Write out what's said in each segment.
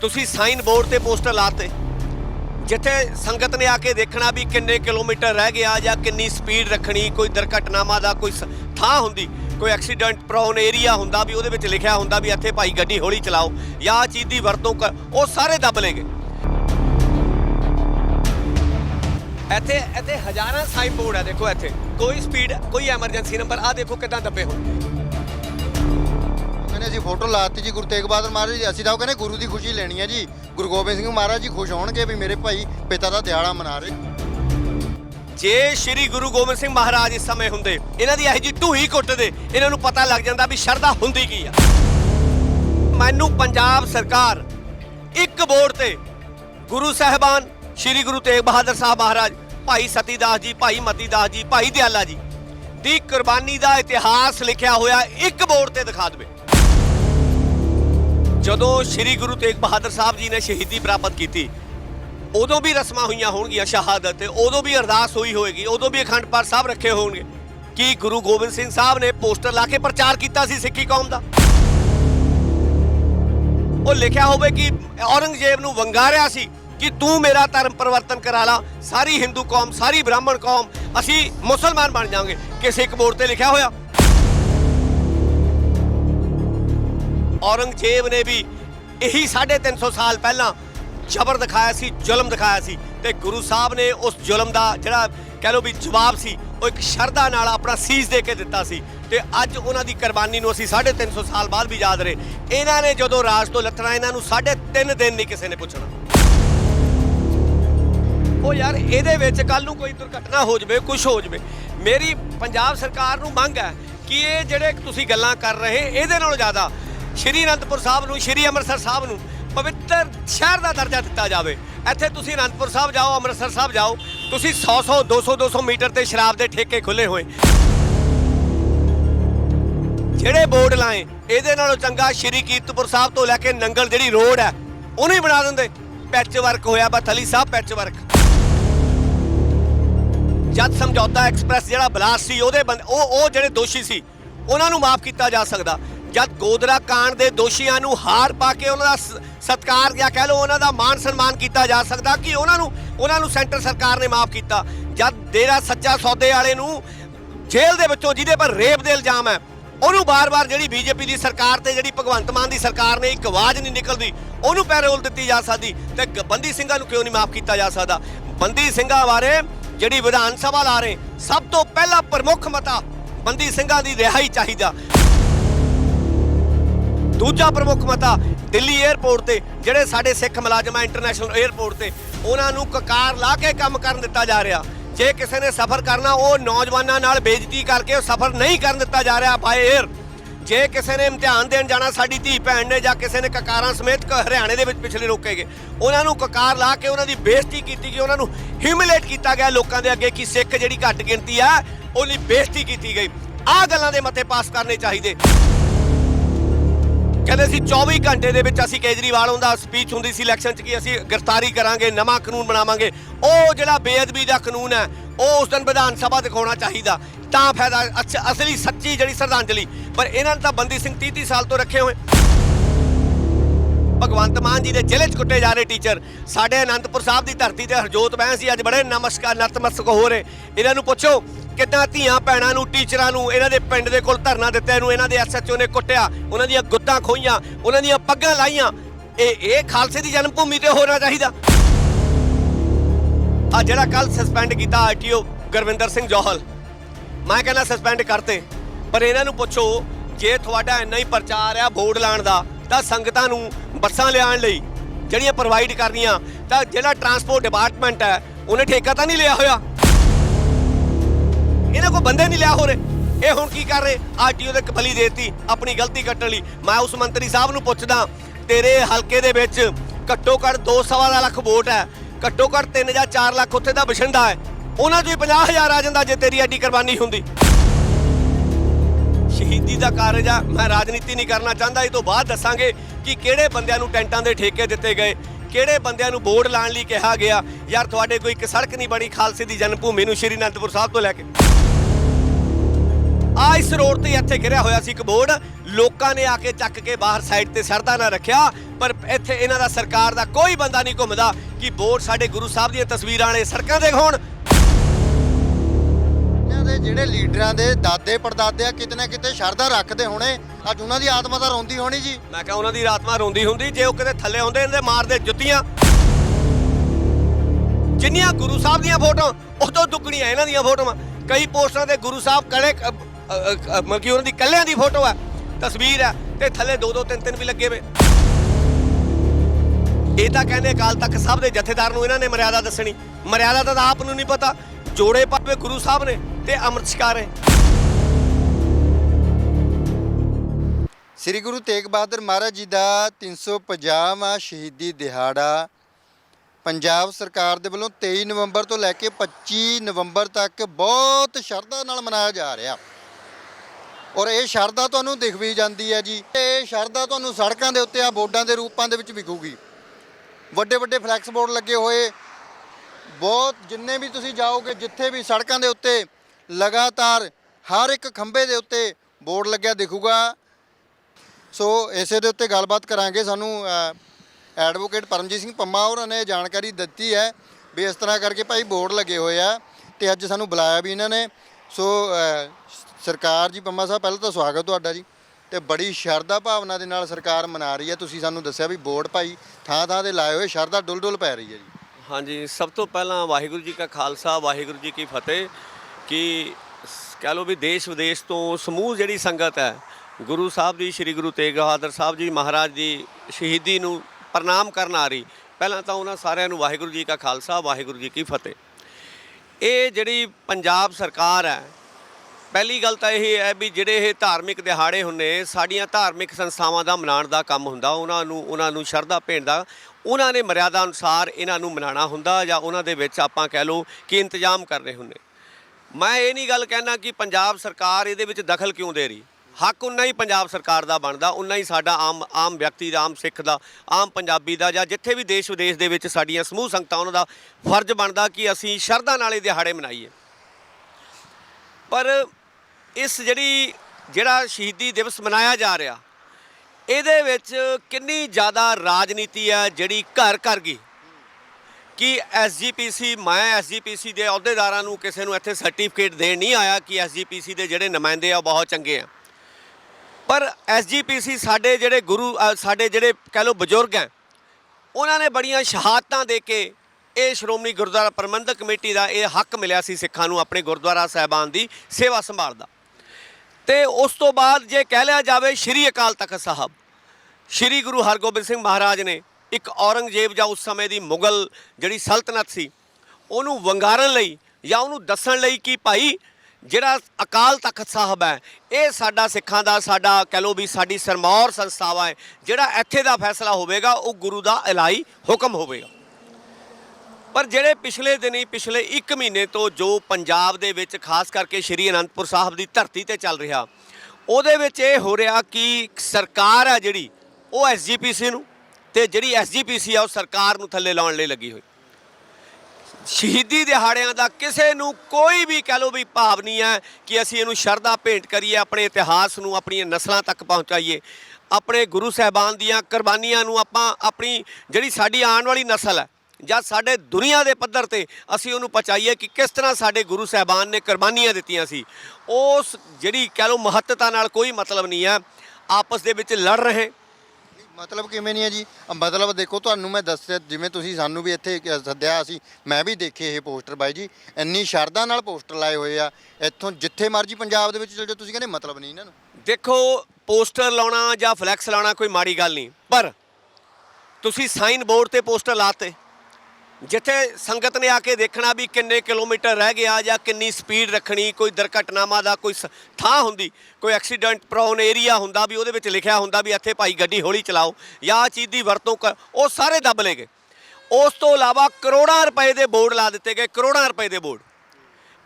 ਤੁਸੀਂ sign board ਤੇ poster ਲਾਤੇ। ਜਿੱਥੇ ਸੰਗਤ ਨੇ ਆ ਕੇ ਦੇਖਣਾ ਵੀ ਕਿੰਨੇ ਕਿਲੋਮੀਟਰ ਰਹਿ ਗਿਆ ਜਾਂ ਕਿੰਨੀ ਸਪੀਡ ਰੱਖਣੀ, ਕੋਈ ਦੁਰਘਟਨਾਵਾਂ ਦਾ ਕੋਈ ਸ- ਥਾਂ ਹੁੰਦੀ, ਕੋਈ ਐਕਸੀਡੈਂਟ ਪ੍ਰੋਨ ਏਰੀਆ ਹੁੰਦਾ ਵੀ ਉਹਦੇ ਵਿੱਚ ਲਿਖਿਆ ਹੁੰਦਾ ਵੀ ਇੱਥੇ ਭਾਈ ਗੱਡੀ ਹੌਲੀ ਚਲਾਓ ਜਾਂ ਆਹ ਚੀਜ਼ ਦੀ ਵਰਤੋਂ ਕਰ, ਉਹ ਸਾਰੇ ਦੱਬ ਲੇਗੇ ਇੱਥੇ ਇੱਥੇ ਹਜ਼ਾਰਾਂ ਸਾਈਨ ਬੋਰਡ ਹੈ ਦੇਖੋ ਇੱਥੇ। ਕੋਈ ਸਪੀਡ ਕੋਈ ਐਮਰਜੈਂਸੀ ਨੰਬਰ ਆ ਦੇਖੋ ਕਿਦਾਂ ਦੱਬੇ ਹੋਣ ਕਹਿੰਦੇ ਅਸੀਂ ਫੋਟੋ ਲਾਤੀ ਜੀ, ਗੁਰੂ ਤੇਗ ਬਹਾਦਰ ਮਹਾਰਾਜ ਜੀ, ਅਸੀਂ ਤਾਂ ਉਹ ਕਹਿੰਦੇ ਗੁਰੂ ਦੀ ਖੁਸ਼ੀ ਲੈਣੀ ਹੈ ਜੀ। ਗੁਰੂ ਗੋਬਿੰਦ ਸਿੰਘ ਮਹਾਰਾਜ ਜੀ ਖੁਸ਼ ਹੋਣਗੇ ਵੀ ਮੇਰੇ ਭਾਈ ਪਿਤਾ ਦਾ ਦਿਹਾੜਾ ਮਨਾ ਰਹੇ। ਜੇ ਸ੍ਰੀ ਗੁਰੂ ਗੋਬਿੰਦ ਸਿੰਘ ਮਹਾਰਾਜ ਇਸ ਸਮੇਂ ਹੁੰਦੇ, ਇਹਨਾਂ ਦੀ ਇਹੋ ਜੀ ਢੂਹੀ ਕੁੱਟਦੇ ਇਹਨਾਂ ਨੂੰ ਪਤਾ ਲੱਗ ਜਾਂਦਾ ਵੀ ਸ਼ਰਧਾ ਹੁੰਦੀ ਕੀ ਆ। ਮੈਨੂੰ ਪੰਜਾਬ ਸਰਕਾਰ ਇੱਕ ਬੋਰਡ ਤੇ ਗੁਰੂ ਸਾਹਿਬਾਨ ਸ੍ਰੀ ਗੁਰੂ ਤੇਗ ਬਹਾਦਰ ਸਾਹਿਬ ਮਹਾਰਾਜ, ਭਾਈ ਸਤੀਦਾਸ ਜੀ, ਭਾਈ ਮਤੀਦਾਸ ਜੀ, ਭਾਈ ਦਿਆਲਾ ਜੀ ਦੀ ਕੁਰਬਾਨੀ ਦਾ ਇਤਿਹਾਸ ਲਿਖਿਆ ਹੋਇਆ ਇੱਕ ਬੋਰਡ ਤੇ ਦਿਖਾ ਦੇਵੇ। ਜਦੋਂ ਸ੍ਰੀ ਗੁਰੂ ਤੇਗ ਬਹਾਦਰ ਸਾਹਿਬ ਜੀ ਨੇ ਸ਼ਹੀਦੀ ਪ੍ਰਾਪਤ ਕੀਤੀ, ਉਦੋਂ ਵੀ ਰਸਮਾਂ ਹੋਈਆਂ ਹੋਣਗੀਆਂ ਸ਼ਹਾਦਤ ਤੇ ਉਦੋਂ ਵੀ ਅਰਦਾਸ ਹੋਈ ਹੋਏਗੀ, ਉਦੋਂ ਵੀ ਅਖੰਡ ਪਾਠ ਸਾਹਿਬ ਰੱਖੇ ਹੋਣਗੇ। ਕੀ ਗੁਰੂ ਗੋਬਿੰਦ ਸਿੰਘ ਸਾਹਿਬ ਨੇ ਪੋਸਟਰ ਲਾ ਕੇ ਪ੍ਰਚਾਰ ਕੀਤਾ ਸੀ ਸਿੱਖੀ ਕੌਮ ਦਾ? ਉਹ ਲਿਖਿਆ ਹੋਵੇ ਕਿ ਔਰੰਗਜ਼ੇਬ ਨੂੰ ਵੰਗਾਰਿਆ ਸੀ ਕਿ ਤੂੰ ਮੇਰਾ ਧਰਮ ਪਰਿਵਰਤਨ ਕਰਾ ਲਾ, ਸਾਰੀ ਹਿੰਦੂ ਕੌਮ, ਸਾਰੀ ਬ੍ਰਾਹਮਣ ਕੌਮ, ਅਸੀਂ ਮੁਸਲਮਾਨ ਬਣ ਜਾਵਾਂਗੇ। ਕਿਸੇ ਇੱਕ ਬੋਰਡ ਤੇ ਲਿਖਿਆ ਹੋਇਆ? ਔਰੰਗਜ਼ੇਬ ਨੇ ਵੀ ਇਹੀ 350 ਸਾਲ ਪਹਿਲਾਂ ਜ਼ਬਰ ਦਿਖਾਇਆ ਸੀ, ਜ਼ੁਲਮ ਦਿਖਾਇਆ ਸੀ ਤੇ ਗੁਰੂ ਸਾਹਿਬ ਨੇ ਉਸ ਜ਼ੁਲਮ ਦਾ ਜਿਹੜਾ ਕਹਿ ਲਓ ਵੀ ਜਵਾਬ ਸੀ, ਉਹ ਇੱਕ ਸ਼ਰਧਾ ਨਾਲ ਆਪਣਾ ਸੀਸ ਦੇ ਕੇ ਦਿੱਤਾ ਸੀ ਤੇ ਅੱਜ ਉਹਨਾਂ ਦੀ ਕੁਰਬਾਨੀ ਨੂੰ ਅਸੀਂ 350 ਸਾਲ ਬਾਅਦ ਵੀ ਯਾਦ ਰਹੇ। ਇਹਨਾਂ ਨੇ ਜਦੋਂ ਰਾਜ ਤੋਂ ਲੱਥਣਾ, ਇਹਨਾਂ ਨੂੰ 3.5 ਦਿਨ ਨਹੀਂ ਕਿਸੇ ਨੇ ਪੁੱਛਣਾ। ਉਹ ਯਾਰ ਇਹਦੇ ਵਿੱਚ ਕੱਲ ਨੂੰ ਕੋਈ ਦੁਰਘਟਨਾ ਹੋ ਜਵੇ ਕੁਝ ਹੋ ਜਵੇ, ਮੇਰੀ ਪੰਜਾਬ ਸਰਕਾਰ ਨੂੰ ਮੰਗ ਹੈ ਕਿ ਇਹ ਜਿਹੜੇ ਤੁਸੀਂ ਗੱਲਾਂ ਕਰ ਰਹੇ, ਇਹਦੇ ਨਾਲੋਂ ਜ਼ਿਆਦਾ ਸ਼੍ਰੀ ਅਨੰਦਪੁਰ ਸਾਹਿਬ ਨੂੰ, ਸ਼੍ਰੀ ਅੰਮ੍ਰਿਤਸਰ ਸਾਹਿਬ ਨੂੰ ਪਵਿੱਤਰ ਸ਼ਹਿਰ ਦਾ ਦਰਜਾ ਦਿੱਤਾ ਜਾਵੇ। ਇੱਥੇ ਤੁਸੀਂ ਅਨੰਦਪੁਰ ਸਾਹਿਬ ਜਾਓ, ਅੰਮ੍ਰਿਤਸਰ ਸਾਹਿਬ ਜਾਓ। ਤੁਸੀਂ 100 100 200 200 ਮੀਟਰ ਤੇ ਸ਼ਰਾਬ ਦੇ ਠੇਕੇ ਖੁੱਲੇ ਹੋਏ। ਜਿਹੜੇ ਬੋਰਡ ਲਾਏ, ਇਹਦੇ ਨਾਲੋਂ ਚੰਗਾ ਸ਼੍ਰੀ ਕੀਰਤਪੁਰ ਸਾਹਿਬ ਤੋਂ ਲੈ ਕੇ ਨੰਗਲ ਜਿਹੜੀ ਰੋਡ ਹੈ, ਉਹਨੂੰ ਹੀ ਬਣਾ ਦਿੰਦੇ। ਪੈਚ ਵਰਕ ਹੋਇਆ, ਬਥਲੀ ਸਾਹਿਬ ਪੈਚ ਵਰਕ। ਜਦ ਸਮਝੌਤਾ ਐਕਸਪ੍ਰੈਸ ਜਿਹੜਾ ਬਲਾਸਟ ਸੀ, ਉਹਦੇ ਬੰਦ ਉਹ ਉਹ ਜਿਹੜੇ ਦੋਸ਼ੀ ਸੀ, ਉਹਨਾਂ ਨੂੰ ਮਾਫ ਕੀਤਾ ਜਾ ਸਕਦਾ। ਜਦ ਗੋਦਰਾ ਕਾਂਡ ਦੇ ਦੋਸ਼ੀਆਂ ਨੂੰ ਹਾਰ ਪਾ ਕੇ ਉਹਨਾਂ ਦਾ ਸ- ਸਤਕਾਰ ਜਾਂ ਕਹਿ ਲਓ ਉਹਨਾਂ ਦਾ ਮਾਨ ਸਨਮਾਨ ਕੀਤਾ ਜਾ ਸਕਦਾ ਕਿ ਉਹਨਾਂ ਨੂੰ ਉਹਨਾਂ ਨੂੰ ਸੈਂਟਰ ਸਰਕਾਰ ਨੇ ਮਾਫ ਕੀਤਾ। ਜਦ ਡੇਰਾ ਸੱਚਾ ਸੌਦੇ ਵਾਲੇ ਨੂੰ ਜੇਲ੍ਹ ਦੇ ਵਿੱਚੋਂ ਜਿਹਦੇ ਪਰ ਰੇਪ ਦੇ ਇਲਜ਼ਾਮ ਹੈ, ਉਹਨੂੰ ਬਾਰ-ਬਾਰ ਜਿਹੜੀ ਬੀਜੇਪੀ ਦੀ ਸਰਕਾਰ ਤੇ ਜਿਹੜੀ ਭਗਵੰਤ ਮਾਨ ਦੀ ਸਰਕਾਰ ਨੇ ਇੱਕ ਆਵਾਜ਼ ਨਹੀਂ ਨਿਕਲਦੀ, ਉਹਨੂੰ ਪੈਰੋਲ ਦਿੱਤੀ ਜਾ ਸਕਦੀ ਤੇ ਗ- ਬੰਦੀ ਸਿੰਘਾਂ ਨੂੰ ਕਿਉਂ ਨਹੀਂ ਮਾਫ ਕੀਤਾ ਜਾ ਸਕਦਾ? ਬੰਦੀ ਸਿੰਘਾਂ ਬਾਰੇ ਜਿਹੜੀ ਵਿਧਾਨ ਸਭਾ ਲਾ ਰਹੇ, ਸਭ ਤੋਂ ਪਹਿਲਾ ਪ੍ਰਮੁੱਖ ਮਤਾ ਬੰਦੀ ਸਿੰਘਾਂ ਦੀ ਰਿਹਾਈ ਚਾਹੀਦਾ। ਦੂਜਾ ਪ੍ਰਮੁੱਖ ਮਤਾ ਦਿੱਲੀ 에ਅਰਪੋਰਟ ਤੇ, ਜਿਹੜੇ ਸਾਡੇ ਸਿੱਖ ਮੁਲਾਜ਼ਮ ਆ ਇੰਟਰਨੈਸ਼ਨਲ 에ਅਰਪੋਰਟ ਤੇ, ਉਹਨਾਂ ਨੂੰ ਕਕਾਰ ਲਾ ਕੇ ਕੰਮ ਕਰਨ ਦਿੱਤਾ ਜਾ ਰਿਹਾ। ਜੇ ਕਿਸੇ ਨੇ ਸਫ਼ਰ ਕਰਨਾ, ਉਹ ਨੌਜਵਾਨਾਂ ਨਾਲ ਬੇਇੱਜ਼ਤੀ ਕਰਕੇ ਉਹ ਸਫ਼ਰ ਨਹੀਂ ਕਰਨ ਦਿੱਤਾ ਜਾ ਰਿਹਾ ਬਾਏ 에ਅਰ ਜੇ ਕਿਸੇ ਨੇ ਇਮਤਿਹਾਨ ਦੇਣ ਜਾਣਾ ਸਾਡੀ ਧੀ ਭੈਣ ਨੇ ਜਾਂ ਕਿਸੇ ਨੇ ਕਕਾਰਾਂ ਸਮੇਤ ਹਰਿਆਣੇ ਦੇ ਵਿੱਚ ਪਿਛਲੇ ਰੋਕੇ ਗਏ, ਉਹਨਾਂ ਨੂੰ ਕਕਾਰ ਲਾ ਕੇ ਉਹਨਾਂ ਦੀ ਬੇਇੱਜ਼ਤੀ ਕੀਤੀ ਗਈ, ਉਹਨਾਂ ਨੂੰ ਹਿਮਿਲੇਟ ਕੀਤਾ ਗਿਆ ਲੋਕਾਂ ਦੇ ਅੱਗੇ ਕਿ ਸਿੱਖ ਜਿਹੜੀ ਘੱਟ ਗਿਣਤੀ ਆ, ਉਹਦੀ ਬੇਇੱਜ਼ਤੀ ਕੀਤੀ ਗਈ। ਆਹ ਗੱਲਾਂ ਦੇ ਮੱਥੇ ਪਾਸ ਕਰਨੇ ਚਾਹੀਦੇ। ਕਹਿੰਦੇ ਸੀ 24 ਘੰਟੇ ਦੇ ਵਿੱਚ ਅਸੀਂ ਕੇਜਰੀਵਾਲ ਹੁੰਦਾ ਸਪੀਚ ਹੁੰਦੀ ਸੀ ਇਲੈਕਸ਼ਨ 'ਚ ਕਿ ਅਸੀਂ ਗ੍ਰਿਫਤਾਰੀ ਕਰਾਂਗੇ, ਨਵਾਂ ਕਾਨੂੰਨ ਬਣਾਵਾਂਗੇ। ਉਹ ਜਿਹੜਾ ਬੇਅਦਬੀ ਦਾ ਕਾਨੂੰਨ ਹੈ, ਉਹ ਉਸ ਦਿਨ ਵਿਧਾਨ ਸਭਾ ਦਿਖਾਉਣਾ ਚਾਹੀਦਾ। ਤਾਂ ਫਾਇਦਾ, ਅੱਛਾ, ਅਸਲੀ ਸੱਚੀ ਜਿਹੜੀ ਸ਼ਰਧਾਂਜਲੀ। ਪਰ ਇਹਨਾਂ ਨੇ ਤਾਂ ਬੰਦੀ ਸਿੰਘ 30 30 ਸਾਲ ਤੋਂ ਰੱਖੇ ਹੋਏ। ਭਗਵੰਤ ਮਾਨ ਜੀ ਦੇ ਜ਼ਿਲ੍ਹੇ 'ਚ ਕੁੱਟੇ ਜਾ ਰਹੇ ਟੀਚਰ ਸਾਡੇ ਅਨੰਦਪੁਰ ਸਾਹਿਬ ਦੀ ਧਰਤੀ ਤੇ ਹਰਜੋਤ ਬਹਿ ਸੀ, ਅੱਜ ਬੜੇ ਨਮਸਕਾਰ, ਨਤਮਸਤਕ ਹੋ ਰਹੇ। ਇਹਨਾਂ ਨੂੰ ਪੁੱਛੋ ਕਿੱਦਾਂ ਧੀਆਂ ਭੈਣਾਂ ਨੂੰ, ਟੀਚਰਾਂ ਨੂੰ, ਇਹਨਾਂ ਦੇ ਪਿੰਡ ਦੇ ਕੋਲ ਧਰਨਾ ਦਿੱਤਾ, ਇਹਨੂੰ ਇਹਨਾਂ ਦੇ ਐਸਐਚਓ ਨੇ ਕੁੱਟਿਆ, ਉਹਨਾਂ ਦੀਆਂ ਗੁੱਤਾਂ ਖੋਈਆਂ ਉਹਨਾਂ ਦੀਆਂ ਪੱਗਾਂ ਲਾਈਆਂ। ਇਹ ਇਹ ਖਾਲਸੇ ਦੀ ਜਨਮ ਭੂਮੀ ਤੇ ਹੋਣਾ ਚਾਹੀਦਾ। ਆ ਜਿਹੜਾ ਕੱਲ ਸਸਪੈਂਡ ਕੀਤਾ ਆਰਟੀਓ ਗੁਰਵਿੰਦਰ ਸਿੰਘ ਜੋਹਲ, ਮੈਂ ਕਹਿੰਦਾ ਸਸਪੈਂਡ ਕਰਤੇ, ਪਰ ਇਹਨਾਂ ਨੂੰ ਪੁੱਛੋ, ਜੇ ਤੁਹਾਡਾ ਇੰਨਾ ਹੀ ਪ੍ਰਚਾਰ ਆ ਬੋਰਡ ਲਾਉਣ ਦਾ, ਤਾਂ ਸੰਗਤਾਂ ਨੂੰ ਬੱਸਾਂ ਲਿਆਉਣ ਲਈ ਜਿਹੜੀਆਂ ਪ੍ਰੋਵਾਈਡ ਕਰਨੀਆਂ, ਤਾਂ ਜਿਹੜਾ ਟਰਾਂਸਪੋਰਟ ਡਿਪਾਰਟਮੈਂਟ ਹੈ, ਉਹਨੇ ਠੇਕਾ ਤਾਂ ਨਹੀਂ ਲਿਆ ਹੋਇਆ? ਇਹਨਾਂ ਕੋ ਬੰਦੇ ਨਹੀਂ ਲਿਆ ਹੋ ਰਹੇ ਇਹ ਹੁਣ ਕੀ ਕਰ ਰਹੇ? ਆਰਟੀਓ ਦੇ ਕਫਲੀ ਦੇਤੀ, ਆਪਣੀ ਗਲਤੀ ਕੱਟਣ ਲਈ। ਮੈਂ ਉਸ ਮੰਤਰੀ ਸਾਹਿਬ ਨੂੰ ਪੁੱਛਦਾ, ਤੇਰੇ ਹਲਕੇ ਦੇ ਵਿੱਚ ਘੱਟੋ ਘੱਟ 2.5 ਲੱਖ ਵੋਟ ਹੈ। ਘੱਟੋ ਘੱਟ 3 ਜਾਂ 4 ਲੱਖ ਉੱਥੇ ਦਾ ਬਸ਼ਿੰਦਾ ਹੈ। ਉਹਨਾਂ ਚੋਂ 50000 ਆ ਜਾਂਦਾ ਜੇ ਤੇਰੀ ਐਡੀ ਕੁਰਬਾਨੀ ਹੁੰਦੀ। ਸ਼ਹੀਦੀ ਦਾ ਕਾਰਜ ਆ, ਮੈਂ ਰਾਜਨੀਤੀ ਨਹੀਂ ਕਰਨਾ ਚਾਹੁੰਦਾ। ਇਹ ਤੋਂ ਬਾਅਦ ਦੱਸਾਂਗੇ ਕਿ ਕਿਹੜੇ ਬੰਦਿਆਂ ਨੂੰ ਟੈਂਟਾਂ ਦੇ ਠੇਕੇ ਦਿੱਤੇ ਗਏ, ਕਿਹੜੇ ਬੰਦਿਆਂ ਨੂੰ ਬੋਰਡ ਲਾਉਣ ਲਈ ਕਿਹਾ ਗਿਆ। ਯਾਰ, ਤੁਹਾਡੇ ਕੋਈ ਇੱਕ ਸੜਕ ਨਹੀਂ ਬਣੀ ਖਾਲਸੇ ਦੀ ਜਨਮ ਭੂਮੀ ਨੂੰ ਸ਼੍ਰੀ ਅਨੰਦਪੁਰ ਸਾਹਿਬ ਤੋਂ ਲੈ ਕੇ। ਆ ਇਸ ਰੋਡ ਤੇ ਇੱਥੇ ਗਿਰਿਆ ਹੋਇਆ ਸੀ ਇੱਕ ਬੋਰਡ। ਲੋਕਾਂ ਨੇ ਆ ਕੇ ਚੱਕ ਕੇ ਬਾਹਰ ਸਾਈਡ ਤੇ ਸਰਦਾ ਨਾ ਰੱਖਿਆ। ਪਰ ਇੱਥੇ ਇਹਨਾਂ ਦਾ ਸਰਕਾਰ ਦਾ ਕੋਈ ਬੰਦਾ ਨਹੀਂ ਘੁੰਮਦਾ ਕਿ ਬੋਰਡ ਸਾਡੇ ਗੁਰੂ ਸਾਹਿਬ ਦੀਆਂ ਤਸਵੀਰਾਂ ਵਾਲੇ ਸੜਕਾਂ ਤੇ ਹੋਣ ਦੇ ਜਿਹੜੇ ਲੀਡਰਾਂ ਦੇ ਦਾਦੇ ਪੜਦਾਦੇ ਆ ਕਿਤੇ ਨਾ ਕਿਤੇ ਸ਼ਰਧਾ ਰੱਖਦੇ ਹੋਣੇ। ਅੱਜ ਉਹਨਾਂ ਦੀ ਆਤਮਾ ਤਾਂ ਰੋਂਦੀ ਹੋਣੀ ਜੀ। ਮੈਂ ਕਿਹਾ ਉਹਨਾਂ ਦੀ ਰਾਤਮਾ ਰੋਂਦੀ ਹੁੰਦੀ ਜੇ ਉਹ ਕਿਤੇ ਥੱਲੇ ਹੁੰਦੇ ਇਹਦੇ ਮਾਰਦੇ ਜੁੱਤੀਆਂ। ਜਿੰਨੀਆਂ ਗੁਰੂ ਸਾਹਿਬ ਦੀਆਂ ਫੋਟੋ ਉਹ ਤੋਂ ਦੁੱਗਣੀਆਂ ਇਹਨਾਂ ਦੀਆਂ ਫੋਟੋਆਂ। ਕਈ ਪੋਸਟਰਾਂ ਤੇ ਗੁਰੂ ਸਾਹਿਬ ਕਲੇ ਮਤਲਬ ਕਿ ਉਹਨਾਂ ਦੀ ਕੱਲਿਆਂ ਦੀ ਫੋਟੋ ਹੈ ਤਸਵੀਰ ਹੈ ਤੇ ਥੱਲੇ ਦੋ ਦੋ ਤਿੰਨ ਤਿੰਨ ਵੀ ਲੱਗੇ ਵੇ। ਇਹ ਤਾਂ ਕਹਿੰਦੇ ਅਕਾਲ ਤਖਤ ਸਾਹਿਬ ਦੇ ਜਥੇਦਾਰ ਨੂੰ ਇਹਨਾਂ ਨੇ ਮਰਿਆਦਾ ਦੱਸਣੀ। ਮਰਿਆਦਾ ਤਾਂ ਆਪ ਨੂੰ ਨਹੀਂ ਪਤਾ। ਜੋੜੇ ਪਾਵੇ ਗੁਰੂ ਸਾਹਿਬ ਨੇ ਤੇ ਅੰਮ੍ਰਿਤ ਛਕਾਰੇ। ਸ੍ਰੀ ਗੁਰੂ ਤੇਗ ਬਹਾਦਰ ਮਹਾਰਾਜ ਜੀ ਦਾ 350ਵਾਂ ਸ਼ਹੀਦੀ ਦਿਹਾੜਾ ਪੰਜਾਬ ਸਰਕਾਰ ਦੇ ਵੱਲੋਂ 23 ਨਵੰਬਰ ਤੋਂ ਲੈ ਕੇ 25 ਨਵੰਬਰ ਤੱਕ ਬਹੁਤ ਸ਼ਰਧਾ ਨਾਲ ਮਨਾਇਆ ਜਾ ਰਿਹਾ। ਔਰ ਇਹ ਸ਼ਰਧਾ ਤੁਹਾਨੂੰ ਦਿਖ ਵੀ ਜਾਂਦੀ ਹੈ ਜੀ। ਇਹ ਸ਼ਰਧਾ ਤੁਹਾਨੂੰ ਸੜਕਾਂ ਦੇ ਉੱਤੇ ਆ ਬੋਰਡਾਂ ਦੇ ਰੂਪਾਂ ਦੇ ਵਿੱਚ ਵਿਖੂਗੀ ਵੱਡੇ ਵੱਡੇ ਫਲੈਕਸ ਬੋਰਡ ਲੱਗੇ ਹੋਏ। ਬਹੁਤ ਜਿੰਨੇ ਵੀ ਤੁਸੀਂ ਜਾਓਗੇ, ਜਿੱਥੇ ਵੀ ਸੜਕਾਂ ਦੇ ਉੱਤੇ ਲਗਾਤਾਰ ਹਰ ਇੱਕ ਖੰਭੇ ਦੇ ਉੱਤੇ ਬੋਰਡ ਲੱਗਿਆ ਦਿਖੂਗਾ। ਸੋ ਇਸੇ ਦੇ ਉੱਤੇ ਗੱਲਬਾਤ ਕਰਾਂਗੇ। ਸਾਨੂੰ ਐਡਵੋਕੇਟ ਪਰਮਜੀਤ ਸਿੰਘ ਪੰਮਾ ਹੋਰਾਂ ਨੇ ਜਾਣਕਾਰੀ ਦਿੱਤੀ ਹੈ ਵੀ ਇਸ ਤਰ੍ਹਾਂ ਕਰਕੇ ਭਾਈ ਬੋਰਡ ਲੱਗੇ ਹੋਏ ਆ ਤੇ ਅੱਜ ਸਾਨੂੰ ਬੁਲਾਇਆ ਵੀ ਇਹਨਾਂ ਨੇ। ਸੋ ਸਰਕਾਰ ਜੀ, ਪੰਮਾ ਸਾਹਿਬ, ਪਹਿਲਾਂ ਤਾਂ ਸਵਾਗਤ ਤੁਹਾਡਾ ਜੀ। ਤੇ ਬੜੀ ਸ਼ਰਧਾ ਭਾਵਨਾ ਦੇ ਨਾਲ ਸਰਕਾਰ ਮਨਾ ਰਹੀ ਹੈ। ਤੁਸੀਂ ਸਾਨੂੰ ਦੱਸਿਆ ਵੀ ਬੋਰਡ ਭਾਈ ਥਾਂ ਥਾਂ ਤੇ ਲਾਏ ਹੋਏ, ਸ਼ਰਧਾ ਡੁੱਲ ਡੁੱਲ ਪੈ ਰਹੀ ਹੈ ਜੀ। ਹਾਂਜੀ, ਸਭ ਤੋਂ ਪਹਿਲਾਂ ਵਾਹਿਗੁਰੂ ਜੀ ਕਾ ਖਾਲਸਾ, ਵਾਹਿਗੁਰੂ ਜੀ ਕੀ ਫਤਿਹ। ਕਿ ਕਹਿ ਲਓ ਵੀ ਦੇਸ਼ ਵਿਦੇਸ਼ ਤੋਂ ਸਮੂਹ ਜਿਹੜੀ ਸੰਗਤ ਹੈ, ਗੁਰੂ ਸਾਹਿਬ ਦੀ ਸ੍ਰੀ ਗੁਰੂ ਤੇਗ ਬਹਾਦਰ ਸਾਹਿਬ ਜੀ ਮਹਾਰਾਜ ਦੀ ਸ਼ਹੀਦੀ ਨੂੰ ਪ੍ਰਣਾਮ ਕਰਨ ਆ ਰਹੀ। ਪਹਿਲਾਂ ਤਾਂ ਉਹਨਾਂ ਸਾਰਿਆਂ ਨੂੰ ਵਾਹਿਗੁਰੂ ਜੀ ਕਾ ਖਾਲਸਾ, ਵਾਹਿਗੁਰੂ ਜੀ ਕੀ ਫਤਿਹ। ਇਹ ਜਿਹੜੀ ਪੰਜਾਬ ਸਰਕਾਰ ਹੈ ਪਹਿਲੀ ਗੱਲ ਤਾਂ ਇਹ ਹੈ ਵੀ ਜਿਹੜੇ ਇਹ ਧਾਰਮਿਕ ਦਿਹਾੜੇ ਹੁੰਨੇ ਸਾਡੀਆਂ ਧਾਰਮਿਕ ਸੰਸਥਾਵਾਂ ਦਾ ਮਨਾਉਣ ਦਾ ਕੰਮ ਹੁੰਦਾ, ਉਹਨਾਂ ਨੂੰ ਉਹਨਾਂ ਨੂੰ ਸ਼ਰਧਾ ਭੇਟ ਦਾ, ਉਹਨਾਂ ਨੇ ਮਰਿਆਦਾ ਅਨੁਸਾਰ ਇਹਨਾਂ ਨੂੰ ਮਨਾਉਣਾ ਹੁੰਦਾ ਜਾਂ ਉਹਨਾਂ ਦੇ ਵਿੱਚ ਆਪਾਂ ਕਹਿ ਲਓ ਕਿ ਇੰਤਜ਼ਾਮ ਕਰਨੇ ਹੁੰਦੇ। ਮੈਂ ਇਹ ਨਹੀਂ ਗੱਲ ਕਹਿਣਾ ਕਿ ਪੰਜਾਬ ਸਰਕਾਰ ਇਹਦੇ ਵਿੱਚ ਦਖਲ ਕਿਉਂ ਦੇ ਰਹੀ। ਹੱਕ ਉਨਾ ਹੀ ਪੰਜਾਬ ਸਰਕਾਰ ਦਾ ਬਣਦਾ, ਉਨਾ ਹੀ ਸਾਡਾ ਆਮ ਆਮ ਵਿਅਕਤੀ ਦਾ, ਆਮ ਸਿੱਖ ਦਾ, ਆਮ ਪੰਜਾਬੀ ਦਾ ਜਾਂ ਜਿੱਥੇ ਵੀ ਦੇਸ਼ ਵਿਦੇਸ਼ ਦੇ ਵਿੱਚ ਸਾਡੀਆਂ ਸਮੂਹ ਸੰਗਤਾਂ, ਉਹਨਾਂ ਦਾ ਫਰਜ਼ ਬਣਦਾ ਕਿ ਅਸੀਂ ਸ਼ਰਧਾ ਨਾਲ ਇਹ ਦਿਹਾੜੇ ਮਨਾਈਏ। ਪਰ ਇਸ ਜਿਹੜੀ, ਜਿਹੜਾ ਸ਼ਹੀਦੀ ਦਿਵਸ ਮਨਾਇਆ ਜਾ ਰਿਹਾ, ਇਹਦੇ ਵਿੱਚ ਕਿੰਨੀ ਜ਼ਿਆਦਾ ਰਾਜਨੀਤੀ ਹੈ ਜਿਹੜੀ ਘਰ ਘਰ ਗਈ। ਕਿ ਐਸਜੀਪੀਸੀ ਮੈਂ ਐਸਜੀਪੀਸੀ ਦੇ ਅਹੁਦੇਦਾਰਾਂ ਨੂੰ ਕਿਸੇ ਨੂੰ ਇੱਥੇ ਸਰਟੀਫਿਕੇਟ ਦੇਣ ਨਹੀਂ ਆਇਆ ਕਿ ਐਸਜੀਪੀਸੀ ਦੇ ਜਿਹੜੇ ਨੁਮਾਇੰਦੇ ਆ ਉਹ ਬਹੁਤ ਚੰਗੇ ਆ। ਪਰ ਐਸਜੀਪੀਸੀ ਸਾਡੇ ਜਿਹੜੇ ਗੁਰੂ ਸਾਡੇ ਜਿਹੜੇ ਕਹਿ ਲਓ ਬਜ਼ੁਰਗ ਆ, ਉਹਨਾਂ ਨੇ ਬੜੀਆਂ ਸ਼ਹਾਦਤਾਂ ਦੇ ਕੇ ਇਹ ਸ਼੍ਰੋਮਣੀ ਗੁਰਦੁਆਰਾ ਪ੍ਰਬੰਧਕ ਕਮੇਟੀ ਦਾ ਇਹ ਹੱਕ ਮਿਲਿਆ ਸੀ ਸਿੱਖਾਂ ਨੂੰ ਆਪਣੇ ਗੁਰਦੁਆਰਾ ਸਾਹਿਬਾਨ ਦੀ ਸੇਵਾ ਸੰਭਾਲ ਦਾ। ਤੇ ਉਸ ਤੋਂ ਬਾਅਦ ਜੇ ਕਹਿ ਲਿਆ ਜਾਵੇ ਸ਼੍ਰੀ ਅਕਾਲ ਤਖਤ ਸਾਹਿਬ, ਸ਼੍ਰੀ ਗੁਰੂ ਹਰਗੋਬਿੰਦ ਸਿੰਘ ਮਹਾਰਾਜ ਨੇ ਇੱਕ ਔਰੰਗਜ਼ੇਬ ਜਾਂ ਉਸ ਸਮੇਂ ਦੀ ਮੁਗਲ ਜਿਹੜੀ ਸਲਤਨਤ ਸੀ, ਉਹਨੂੰ ਵੰਗਾਰਨ ਲਈ ਜਾਂ ਉਹਨੂੰ ਦੱਸਣ ਲਈ ਕਿ ਭਾਈ ਜਿਹੜਾ ਅਕਾਲ ਤਖਤ ਸਾਹਿਬ ਹੈ, ਇਹ ਸਾਡਾ ਸਿੱਖਾਂ ਦਾ, ਸਾਡਾ ਕਹਿ ਲਓ ਵੀ ਸਾਡੀ ਸਰਮੌਰ ਸੰਸਥਾਵਾ ਹੈ, ਜਿਹੜਾ ਇੱਥੇ ਦਾ ਫੈਸਲਾ ਹੋਵੇਗਾ, ਉਹ ਗੁਰੂ ਦਾ ਇਲਾਈ ਹੁਕਮ ਹੋਵੇਗਾ। ਪਰ ਜਿਹੜੇ ਪਿਛਲੇ ਦਿਨੀ, ਪਿਛਲੇ 1 ਮਹੀਨੇ ਤੋਂ ਜੋ ਪੰਜਾਬ ਦੇ ਵਿੱਚ ਖਾਸ ਕਰਕੇ ਸ਼੍ਰੀ ਅਨੰਦਪੁਰ ਸਾਹਿਬ ਦੀ ਧਰਤੀ ਤੇ ਚੱਲ ਰਿਹਾ, ਉਹਦੇ ਵਿੱਚ ਇਹ ਹੋ ਰਿਹਾ ਕਿ ਸਰਕਾਰ ਆ ਜਿਹੜੀ, ਉਹ ਐਸਜੀਪੀਸੀ ਨੂੰ ਤੇ ਜਿਹੜੀ ਐਸਜੀਪੀਸੀ ਆ, ਉਹ ਸਰਕਾਰ ਨੂੰ ਥੱਲੇ ਲਾਉਣ ਲਈ ਲੱਗੀ ਹੋਈ। ਸ਼ਹੀਦੀ ਦਿਹਾੜਿਆਂ ਦਾ ਕਿਸੇ ਨੂੰ ਕੋਈ ਵੀ ਕਹਿ ਲਓ ਵੀ ਭਾਵ ਨਹੀਂ ਹੈ ਕਿ ਅਸੀਂ ਇਹਨੂੰ ਸ਼ਰਧਾ ਭੇਂਟ ਕਰੀਏ, ਆਪਣੇ ਇਤਿਹਾਸ ਨੂੰ, ਆਪਣੀਆਂ ਨਸਲਾਂ ਤੱਕ ਪਹੁੰਚਾਈਏ। ਆਪਣੇ ਗੁਰੂ ਸਾਹਿਬਾਨ ਦੀਆਂ ਕੁਰਬਾਨੀਆਂ ਨੂੰ ਆਪਾਂ ਆਪਣੀ ਜਿਹੜੀ ਸਾਡੀ ਆਉਣ ਵਾਲੀ ਨਸਲ ਹੈ ਜਾਂ ਸਾਡੇ ਦੁਨੀਆ ਦੇ ਪੱਧਰ ਤੇ ਅਸੀਂ ਉਹਨੂੰ ਪਹੁੰਚਾਈਏ ਕਿ ਕਿਸ ਤਰ੍ਹਾਂ ਸਾਡੇ ਗੁਰੂ ਸਾਹਿਬਾਨ ਨੇ ਕੁਰਬਾਨੀਆਂ ਦਿੱਤੀਆਂ ਸੀ। ਉਸ ਜਿਹੜੀ ਕਹਿ ਲਓ ਮਹੱਤਤਾ ਨਾਲ ਕੋਈ ਮਤਲਬ ਨਹੀਂ ਹੈ। ਆਪਸ ਦੇ ਵਿੱਚ ਲੜ ਰਹੇ। ਮਤਲਬ ਕਿਵੇਂ ਨਹੀਂ ਹੈ ਜੀ? ਮਤਲਬ ਦੇਖੋ ਤੁਹਾਨੂੰ ਮੈਂ ਦੱਸਿਆ ਜਿਵੇਂ ਤੁਸੀਂ ਸਾਨੂੰ ਵੀ ਇੱਥੇ ਸੱਦਿਆ ਸੀ ਮੈਂ ਵੀ ਦੇਖੇ ਇਹ ਪੋਸਟਰ ਬਾਈ ਜੀ। ਇੰਨੀ ਸ਼ਰਧਾ ਨਾਲ ਪੋਸਟਰ ਲਾਏ ਹੋਏ ਆ ਇੱਥੋਂ ਜਿੱਥੇ ਮਰਜ਼ੀ ਪੰਜਾਬ ਦੇ ਵਿੱਚ ਚਲ ਜਾਓ ਤੁਸੀਂ ਕਹਿੰਦੇ ਮਤਲਬ ਨਹੀਂ ਇਹਨਾਂ ਨੂੰ। ਦੇਖੋ ਪੋਸਟਰ ਲਾਉਣਾ ਜਾਂ ਫਲੈਕਸ ਲਾਉਣਾ ਕੋਈ ਮਾੜੀ ਗੱਲ ਨਹੀਂ ਪਰ ਤੁਸੀਂ ਸਾਈਨ ਬੋਰਡ ਤੇ ਪੋਸਟਰ ਲਾਤੇ। ਜਿੱਥੇ ਸੰਗਤ ਨੇ ਆ ਕੇ ਦੇਖਣਾ ਵੀ ਕਿੰਨੇ ਕਿਲੋਮੀਟਰ ਰਹਿ ਗਿਆ ਜਾਂ ਕਿੰਨੀ ਸਪੀਡ ਰੱਖਣੀ, ਕੋਈ ਦੁਰਘਟਨਾਵਾਂ ਦਾ ਕੋਈ ਸ- ਥਾਂ ਹੁੰਦੀ, ਕੋਈ ਐਕਸੀਡੈਂਟ ਪ੍ਰੋਨ ਏਰੀਆ ਹੁੰਦਾ ਵੀ ਉਹਦੇ ਵਿੱਚ ਲਿਖਿਆ ਹੁੰਦਾ ਵੀ ਇੱਥੇ ਭਾਈ ਗੱਡੀ ਹੌਲੀ ਚਲਾਓ ਜਾਂ ਆਹ ਚੀਜ਼ ਦੀ ਵਰਤੋਂ ਕਰ, ਉਹ ਸਾਰੇ ਦੱਬ ਲਏ ਗਏ। ਉਸ ਤੋਂ ਇਲਾਵਾ ਕਰੋੜਾਂ ਰੁਪਏ ਦੇ ਬੋਰਡ ਲਾ ਦਿੱਤੇ ਗਏ, ਕਰੋੜਾਂ ਰੁਪਏ ਦੇ ਬੋਰਡ।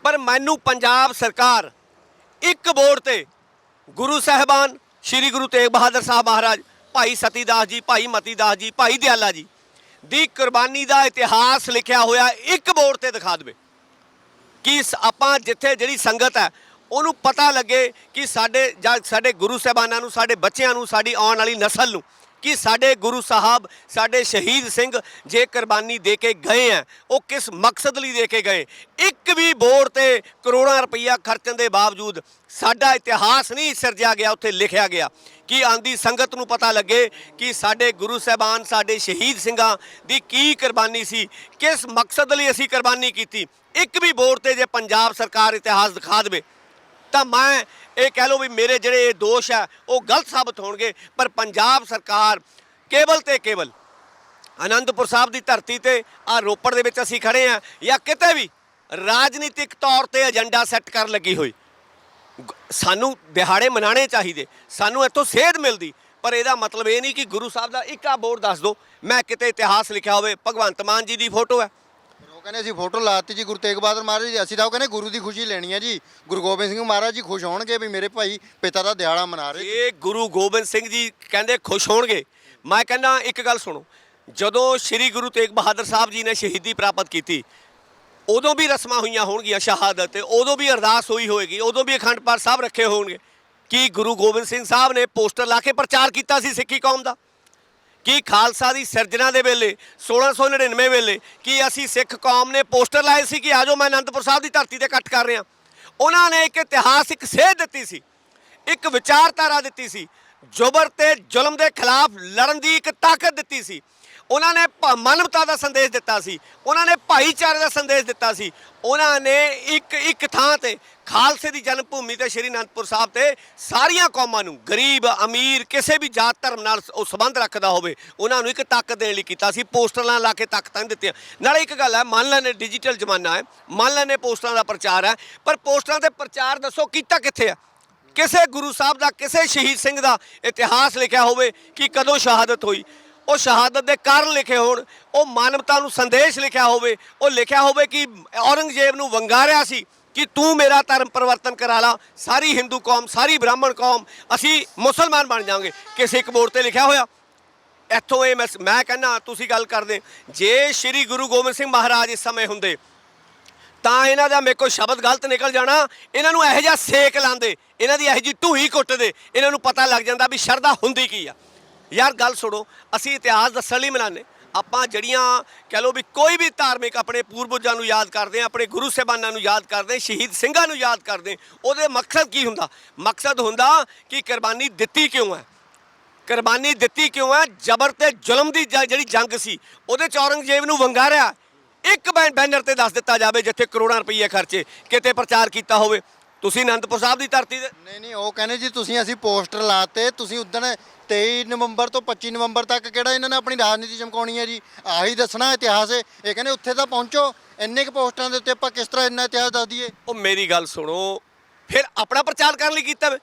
ਪਰ ਮੈਨੂੰ ਪੰਜਾਬ ਸਰਕਾਰ ਇੱਕ ਬੋਰਡ ਤੇ ਗੁਰੂ ਸਾਹਿਬਾਨ, ਸ੍ਰੀ ਗੁਰੂ ਤੇਗ ਬਹਾਦਰ ਸਾਹਿਬ ਮਹਾਰਾਜ, ਭਾਈ ਸਤੀਦਾਸ ਜੀ, ਭਾਈ ਮਤੀਦਾਸ ਜੀ, ਭਾਈ ਦਿਆਲਾ ਜੀ ਦੀ ਕੁਰਬਾਨੀ ਦਾ ਇਤਿਹਾਸ ਲਿਖਿਆ ਹੋਇਆ ਇੱਕ ਬੋਰਡ ਤੇ ਦਿਖਾ ਦੇਵੇ ਕਿ ਆਪਾਂ ਜਿੱਥੇ ਜਿਹੜੀ ਸੰਗਤ ਹੈ, ਉਹਨੂੰ ਪਤਾ ਲੱਗੇ ਕਿ ਸਾਡੇ ਜਾਂ ਸਾਡੇ ਗੁਰੂ ਸਾਹਿਬਾਨਾਂ ਨੂੰ, ਸਾਡੇ ਬੱਚਿਆਂ ਨੂੰ, ਸਾਡੀ ਆਉਣ ਵਾਲੀ ਨਸਲ ਨੂੰ ਕਿ ਸਾਡੇ ਗੁਰੂ ਸਾਹਿਬ, ਸਾਡੇ ਸ਼ਹੀਦ ਸਿੰਘ ਜੇ ਕੁਰਬਾਨੀ ਦੇ ਕੇ ਗਏ ਆ, ਉਹ ਕਿਸ ਮਕਸਦ ਲਈ ਦੇ ਕੇ ਗਏ? ਇੱਕ ਵੀ ਬੋਰਡ ਤੇ ਕਰੋੜਾਂ ਰੁਪਈਆ ਖਰਚਣ ਦੇ ਬਾਵਜੂਦ ਸਾਡਾ ਇਤਿਹਾਸ ਨਹੀਂ ਸਿਰਜਿਆ ਗਿਆ, ਉੱਥੇ ਲਿਖਿਆ ਗਿਆ। ਕਿ ਆਂਦੀ ਸੰਗਤ ਨੂੰ ਪਤਾ ਲੱਗੇ ਕਿ ਸਾਡੇ ਗੁਰੂ ਸਾਹਿਬਾਨ, ਸਾਡੇ ਸ਼ਹੀਦ ਸਿੰਘਾਂ ਦੀ ਕੀ ਕੁਰਬਾਨੀ ਸੀ? ਕਿਸ ਮਕਸਦ ਲਈ ਅਸੀਂ ਕੁਰਬਾਨੀ ਕੀਤੀ? ਇੱਕ ਵੀ ਬੋਰਡ ਤੇ ਜੇ ਪੰਜਾਬ ਸਰਕਾਰ ਇਤਿਹਾਸ ਦਿਖਾ ਦੇਵੇ ਤਾਂ ਮੈਂ ਇਹ ਕਹਿ ਲਓ ਵੀ ਮੇਰੇ ਜਿਹੜੇ ਇਹ ਦੋਸ਼ ਹੈ ਉਹ ਗਲਤ ਸਾਬਤ ਹੋਣਗੇ। ਪਰ ਪੰਜਾਬ ਸਰਕਾਰ ਕੇਵਲ ਤੇ ਕੇਵਲ ਆਨੰਦਪੁਰ ਸਾਹਿਬ ਦੀ ਧਰਤੀ ਤੇ ਆ ਰੋਪੜ ਦੇ ਵਿੱਚ ਅਸੀਂ ਖੜੇ ਆ ਜਾਂ ਕਿਤੇ ਵੀ ਰਾਜਨੀਤਿਕ ਤੌਰ ਤੇ ਏਜੰਡਾ ਸੈੱਟ ਕਰਨ ਲੱਗੀ ਹੋਈ। ਗ- ਸਾਨੂੰ ਦਿਹਾੜੇ ਮਨਾਣੇ ਚਾਹੀਦੇ, ਸਾਨੂੰ ਇੱਥੋਂ ਸੇਧ ਮਿਲਦੀ। ਪਰ ਇਹਦਾ ਮਤਲਬ ਇਹ ਨਹੀਂ ਕਿ ਗੁਰੂ ਸਾਹਿਬ ਦਾ ਇੱਕ ਆ ਬੋਰਡ ਦੱਸ ਦਿਓ। ਮੈਂ ਕਿਤੇ ਇਤਿਹਾਸ ਲਿਖਿਆ ਹੋਵੇ, ਭਗਵੰਤ ਮਾਨ ਜੀ ਦੀ ਫੋਟੋ ਹੈ। ਉਹ ਕਹਿੰਦੇ ਅਸੀਂ ਫੋਟੋ ਲਾਤੀ ਜੀ ਗੁਰੂ ਤੇਗ ਬਹਾਦਰ ਮਹਾਰਾਜ ਜੀ ਅਸੀਂ ਤਾਂ ਉਹ ਕਹਿੰਦੇ ਗੁਰੂ ਦੀ ਖੁਸ਼ੀ ਲੈਣੀ ਹੈ ਜੀ। ਗੁਰੂ ਗੋਬਿੰਦ ਸਿੰਘ ਮਹਾਰਾਜ ਜੀ ਖੁਸ਼ ਹੋਣਗੇ ਵੀ ਮੇਰੇ ਭਾਈ ਪਿਤਾ ਦਾ ਦਿਹਾੜਾ ਮਨਾ ਰਹੇ ਇਹ ਗੁਰੂ ਗੋਬਿੰਦ ਸਿੰਘ ਜੀ ਕਹਿੰਦੇ ਖੁਸ਼ ਹੋਣਗੇ, ਮੈਂ ਕਹਿੰਦਾ ਇੱਕ ਗੱਲ ਸੁਣੋ, ਜਦੋਂ ਸ੍ਰੀ ਗੁਰੂ ਤੇਗ ਬਹਾਦਰ ਸਾਹਿਬ ਜੀ ਨੇ ਸ਼ਹੀਦੀ ਪ੍ਰਾਪਤ ਕੀਤੀ, ਉਦੋਂ ਵੀ ਰਸਮਾਂ ਹੋਈਆਂ ਹੋਣਗੀਆਂ ਸ਼ਹਾਦਤ ਤੇ, ਉਦੋਂ ਵੀ ਅਰਦਾਸ ਹੋਈ ਹੋਏਗੀ, ਉਦੋਂ ਵੀ ਅਖੰਡ ਪਾਠ ਸਾਹਿਬ ਰੱਖੇ ਹੋਣਗੇ। ਕੀ ਗੁਰੂ ਗੋਬਿੰਦ ਸਿੰਘ ਸਾਹਿਬ ਨੇ ਪੋਸਟਰ ਲਾ ਕੇ ਪ੍ਰਚਾਰ ਕੀਤਾ ਸੀ ਸਿੱਖੀ ਕੌਮ ਦਾ? ਕੀ ਖਾਲਸਾ ਦੀ ਸਿਰਜਣਾ ਦੇ ਵੇਲੇ 1699 ਵੇਲੇ ਕੀ ਅਸੀਂ ਸਿੱਖ ਕੌਮ ਨੇ ਪੋਸਟਰ ਲਾਏ ਸੀ ਕਿ ਆਜੋ ਮੈਂ ਅਨੰਦਪੁਰ ਸਾਹਿਬ ਦੀ ਧਰਤੀ ਤੇ ਇਕੱਠ ਕਰ ਰਿਹਾ। ਉਹਨਾਂ ਨੇ ਇੱਕ ਇਤਿਹਾਸਿਕ ਸੇਧ ਦਿੱਤੀ ਸੀ, ਇੱਕ ਵਿਚਾਰਧਾਰਾ ਦਿੱਤੀ ਸੀ। ਜ਼ੁਬਰ ਤੇ ਜ਼ੁਲਮ ਦੇ ਖਿਲਾਫ ਲੜਨ ਦੀ ਇੱਕ ਤਾਕਤ ਦਿੱਤੀ ਸੀ। ਉਹਨਾਂ ਨੇ ਭ- ਮਾਨਵਤਾ ਦਾ ਸੰਦੇਸ਼ ਦਿੱਤਾ ਸੀ। ਉਹਨਾਂ ਨੇ ਭਾਈਚਾਰੇ ਦਾ ਸੰਦੇਸ਼ ਦਿੱਤਾ ਸੀ। ਉਹਨਾਂ ਨੇ ਇੱਕ ਇੱਕ ਥਾਂ ਤੇ ਖਾਲਸੇ ਦੀ ਜਨਮ ਭੂਮੀ ਤੇ ਸ਼੍ਰੀ ਅਨੰਦਪੁਰ ਸਾਹਿਬ ਤੇ ਸਾਰੀਆਂ ਕੌਮਾਂ ਨੂੰ ਗਰੀਬ, ਅਮੀਰ, ਕਿਸੇ ਵੀ ਜਾਤ ਧਰਮ ਨਾਲ ਉਹ ਸੰਬੰਧ ਰੱਖਦਾ ਹੋਵੇ, ਉਹਨਾਂ ਨੂੰ ਇੱਕ ਤਾਕਤ ਦੇਣ ਲਈ ਕੀਤਾ ਸੀ। ਪੋਸਟਰਾਂ ਲਾ ਕੇ ਤਾਕਤਾਂ ਨਹੀਂ ਦਿੱਤੀਆਂ। ਨਾਲੇ ਇੱਕ ਗੱਲ ਹੈ, ਮੰਨ ਲੈਣੇ ਡਿਜੀਟਲ ਜ਼ਮਾਨਾ ਹੈ, ਮੰਨ ਲੈਣੇ ਪੋਸਟਰਾਂ ਦਾ ਪ੍ਰਚਾਰ ਹੈ, ਪਰ ਪੋਸਟਰਾਂ ਤੇ ਪ੍ਰਚਾਰ ਦੱਸੋ ਕੀਤਾ ਕਿੱਥੇ ਹੈ? ਕਿਸੇ ਗੁਰੂ ਸਾਹਿਬ ਦਾ, ਕਿਸੇ ਸ਼ਹੀਦ ਸਿੰਘ ਦਾ ਇਤਿਹਾਸ ਲਿਖਿਆ ਹੋਵੇ ਕਿ ਕਦੋਂ ਸ਼ਹਾਦਤ ਹੋਈ? ਉਹ ਸ਼ਹਾਦਤ ਦੇ ਕਾਰਨ ਲਿਖੇ ਹੋਣ, ਉਹ ਮਾਨਵਤਾ ਨੂੰ ਸੰਦੇਸ਼ ਲਿਖਿਆ ਹੋਵੇ, ਉਹ ਲਿਖਿਆ ਹੋਵੇ ਕਿ ਔਰੰਗਜ਼ੇਬ ਨੂੰ ਵੰਗਾਰਿਆ ਸੀ ਕਿ ਤੂੰ ਮੇਰਾ ਧਰਮ ਪਰਿਵਰਤਨ ਕਰਾ ਲਾ, ਸਾਰੀ ਹਿੰਦੂ ਕੌਮ, ਸਾਰੀ ਬ੍ਰਾਹਮਣ ਕੌਮ, ਅਸੀਂ ਮੁਸਲਮਾਨ ਬਣ ਜਾਵਾਂਗੇ। ਕਿਸੇ ਇੱਕ ਬੋਰਡ ਤੇ ਲਿਖਿਆ ਹੋਇਆ? ਇੱਥੋਂ ਇਹ ਮੈਂ ਮੈਂ ਕਹਿੰਦਾ, ਤੁਸੀਂ ਗੱਲ ਕਰਦੇ, ਜੇ ਸ੍ਰੀ ਗੁਰੂ ਗੋਬਿੰਦ ਸਿੰਘ ਮਹਾਰਾਜ ਇਸ ਸਮੇਂ ਹੁੰਦੇ, ਤਾਂ ਇਹਨਾਂ ਦਾ ਮੇਰੇ ਕੋਲ ਸ਼ਬਦ ਗਲਤ ਨਿਕਲ ਜਾਣਾ, ਇਹਨਾਂ ਨੂੰ ਇਹੋ ਜਿਹਾ ਸੇਕ ਲਾਉਂਦੇ ਇਹਨਾਂ ਦੀ ਇਹੋ ਜਿਹੀ ਢੂਹੀ ਕੁੱਟਦੇ, ਇਹਨਾਂ ਨੂੰ ਪਤਾ ਲੱਗ ਜਾਂਦਾ ਵੀ ਸ਼ਰਧਾ ਹੁੰਦੀ ਕੀ ਆ। ਯਾਰ ਗੱਲ ਸੁਣੋ, ਅਸੀਂ ਇਤਿਹਾਸ ਦੱਸਣ ਲਈ ਮਨਾਉਂਦੇ ਆਪਾਂ ਜਿਹੜੀਆਂ ਕਹਿ ਲਓ ਵੀ ਕੋਈ ਵੀ ਧਾਰਮਿਕ ਆਪਣੇ ਪੂਰਵਜਾਂ ਨੂੰ ਯਾਦ ਕਰਦੇ ਆ ਆਪਣੇ ਗੁਰੂ ਸਾਹਿਬਾਨਾਂ ਨੂੰ ਯਾਦ ਕਰਦੇ ਸ਼ਹੀਦ ਸਿੰਘਾਂ ਨੂੰ ਯਾਦ ਕਰਦੇ ਉਹਦੇ ਮਕਸਦ ਕੀ ਹੁੰਦਾ? ਮਕਸਦ ਹੁੰਦਾ ਕਿ ਕੁਰਬਾਨੀ ਦਿੱਤੀ ਕਿਉਂ ਹੈ? ਕੁਰਬਾਨੀ ਦਿੱਤੀ ਕਿਉਂ ਹੈ? ਜ਼ਬਰ ਤੇ ਜ਼ੁਲਮ ਦੀ ਜ- ਜਿਹੜੀ ਜੰਗ ਸੀ, ਉਹਦੇ ਚ ਔਰੰਗਜ਼ੇਬ ਨੂੰ ਵੰਗਾਰਿਆ। ਇੱਕ ਬੈ- ਬੈਨਰ ਤੇ ਦੱਸ ਦਿੱਤਾ ਜਾਵੇ, ਜਿੱਥੇ ਕਰੋੜਾਂ ਰੁਪਏ ਖਰਚੇ, ਕਿਤੇ ਪ੍ਰਚਾਰ ਕੀਤਾ ਹੋਵੇ। ਤੁਸੀਂ ਅਨੰਦਪੁਰ ਸਾਹਿਬ ਦੀ ਧਰਤੀ ਤੇ? ਨਹੀਂ ਨਹੀਂ ਉਹ ਕਹਿੰਦੇ ਜੀ ਤੁਸੀਂ ਅਸੀਂ ਪੋਸਟਰ ਲਾਤੇ ਤੁਸੀਂ ਉਦਣ 23 ਨਵੰਬਰ ਤੋਂ 25 ਨਵੰਬਰ ਤੱਕ ਕਿਹੜਾ ਇਹਨਾਂ ਨੇ ਆਪਣੀ ਰਾਜਨੀਤੀ ਚਮਕਾਉਣੀ ਹੈ ਜੀ? ਆਹੀ ਦੱਸਣਾ ਇਤਿਹਾਸ ਹੈ। ਇਹ ਕਹਿੰਦੇ ਉੱਥੇ ਤਾਂ ਪਹੁੰਚੋ ਇੰਨੇ ਕੁ ਪੋਸਟਰਾਂ ਦੇ ਉੱਤੇ ਆਪਾਂ ਕਿਸ ਤਰ੍ਹਾਂ ਇੰਨਾ ਇਤਿਹਾਸ ਦੱਸ ਦਈਏ? ਉਹ ਮੇਰੀ ਗੱਲ ਸੁਣੋ ਫਿਰ ਆਪਣਾ ਪ੍ਰਚਾਰ ਕਰਨ ਲਈ ਕੀਤਾ ਵੇ।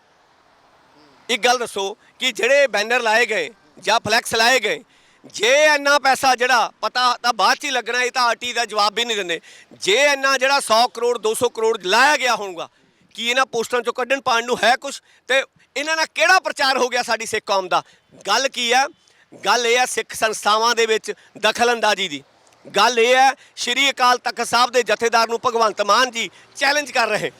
ਇੱਕ ਗੱਲ ਦੱਸੋ ਕਿ ਜਿਹੜੇ ਬੈਨਰ ਲਾਏ ਗਏ ਜਾਂ ਫਲੈਕਸ ਲਾਏ ਗਏ ਜੇ ਇੰਨਾ ਪੈਸਾ ਜਿਹੜਾ ਪਤਾ ਤਾਂ ਬਾਅਦ ਚ ਹੀ ਲੱਗਣਾ ਇਹ ਤਾਂ ਆਰਟੀ ਦਾ ਜਵਾਬ ਵੀ ਨਹੀਂ ਦਿੰਦੇ। ਜੇ ਇੰਨਾ ਜਿਹੜਾ 100 ਕਰੋੜ 200 ਕਰੋੜ ਲਾਇਆ ਗਿਆ ਹੋਊਗਾ ਕੀ ਇਹਨਾਂ ਪੋਸਟਰਾਂ ਚੋਂ ਕੱਢਣ ਪਾਣ ਨੂੰ ਹੈ ਕੁਝ ਤੇ ਇਹਨਾਂ ਨਾਲ ਕਿਹੜਾ ਪ੍ਰਚਾਰ ਹੋ ਗਿਆ ਸਾਡੀ ਸਿੱਖ ਕੌਮ ਦਾ? ਗੱਲ ਕੀ ਹੈ? ਗੱਲ ਇਹ ਹੈ ਸਿੱਖ ਸੰਸਥਾਵਾਂ ਦੇ ਵਿੱਚ ਦਖਲਅੰਦਾਜ਼ੀ ਦੀ। ਗੱਲ ਇਹ ਹੈ, ਸ਼੍ਰੀ ਅਕਾਲ ਤਖਤ ਸਾਹਿਬ ਦੇ ਜਥੇਦਾਰ ਨੂੰ ਭਗਵੰਤ ਮਾਨ ਜੀ ਚੈਲੰਜ ਕਰ ਰਹੇ।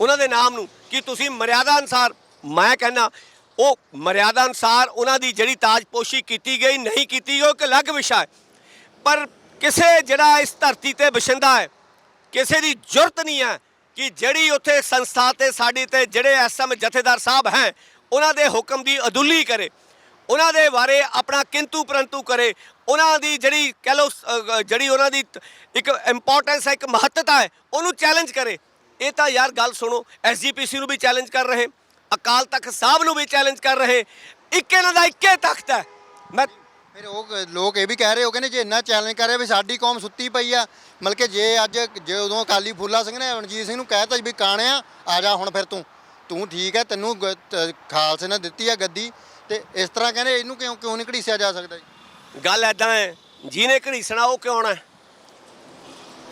ਉਹਨਾਂ ਦੇ ਨਾਮ ਨੂੰ ਕਿ ਤੁਸੀਂ ਮਰਿਆਦਾ ਅਨਸਾਰ, ਮੈਂ ਕਹਿੰਦਾ, ਉਹ ਮਰਿਆਦਾ ਅਨਸਾਰ ਉਹਨਾਂ ਦੀ ਜਿਹੜੀ ਤਾਜਪੋਸ਼ੀ ਕੀਤੀ ਗਈ, ਨਹੀਂ ਕੀਤੀ ਗਈ, ਉਹ ਇੱਕ ਅਲੱਗ ਵਿਸ਼ਾ ਹੈ। ਪਰ ਕਿਸੇ ਜਿਹੜਾ ਇਸ ਧਰਤੀ ਤੇ ਵਸਿੰਦਾ ਹੈ, ਕਿਸੇ ਦੀ ਜ਼ਰੂਰਤ ਨਹੀਂ ਹੈ ਕਿ ਜਿਹੜੀ ਉੱਥੇ ਸੰਸਥਾ ਤੇ ਸਾਡੀ ਤੇ ਜਿਹੜੇ ਇਸ ਸਮੇਂ ਜਥੇਦਾਰ ਸਾਹਿਬ ਹੈ, ਉਹਨਾਂ ਦੇ ਹੁਕਮ ਦੀ ਅਦੁੱਲੀ ਕਰੇ, ਉਹਨਾਂ ਦੇ ਬਾਰੇ ਆਪਣਾ ਕਿੰਤੂ ਪਰੰਤੂ ਕਰੇ, ਉਹਨਾਂ ਦੀ ਜਿਹੜੀ ਕਹਿ ਲਓ ਜਿਹੜੀ ਉਹਨਾਂ ਦੀ ਇੱਕ ਇੰਪੋਰਟੈਂਸ ਹੈ, ਇੱਕ ਮਹੱਤਤਾ ਹੈ, ਉਹਨੂੰ ਚੈਲੰਜ ਕਰੇ। ਇਹ ਤਾਂ ਯਾਰ ਗੱਲ ਸੁਣੋ ਐਸਜੀਪੀਸੀ ਨੂੰ ਵੀ ਚੈਲੰਜ ਕਰ ਰਹੇ, ਅਕਾਲ ਤਖਤ ਸਾਹਿਬ ਨੂੰ ਵੀ ਚੈਲੰਜ ਕਰ ਰਹੇ, ਇੱਕ ਇਹਨਾਂ ਦਾ ਇੱਕੇ ਤਖਤ ਹੈ। ਮੈਂ ਫਿਰ ਉਹ ਕ- ਲੋਕ ਇਹ ਵੀ ਕਹਿ ਰਹੇ ਹੋ ਕਹਿੰਦੇ ਜੇ ਇੰਨਾ ਚੈਲੰਜ ਕਰ ਰਹੇ ਵੀ ਸਾਡੀ ਕੌਮ ਸੁੱਤੀ ਪਈ ਆ, ਮਤਲਬ ਕਿ ਜੇ ਅੱਜ ਜੇ ਉਦੋਂ ਅਕਾਲੀ ਫੂਲਾ ਸਿੰਘ ਨੇ ਰਣਜੀਤ ਸਿੰਘ ਨੂੰ ਕਹਿਤਾ ਵੀ ਕਾਣਿਆ, ਆ ਜਾ ਹੁਣ ਫਿਰ ਤੂੰ ਤੂੰ ਠੀਕ ਹੈ, ਤੈਨੂੰ ਗ- ਤ- ਖਾਲਸੇ ਨੇ ਦਿੱਤੀ ਆ ਗੱਦੀ ਤੇ ਇਸ ਤਰ੍ਹਾਂ ਕਹਿੰਦੇ ਇਹਨੂੰ ਕਿਉਂ ਕਿਉਂ ਨਹੀਂ ਘੜੀਸਿਆ ਜਾ ਸਕਦਾ ਜੀ? ਗੱਲ ਐਦਾਂ ਹੈ, ਜਿਹਨੇ ਘੜੀਸਣਾ ਉਹ ਕਿਉਂ ਆਉਣਾ?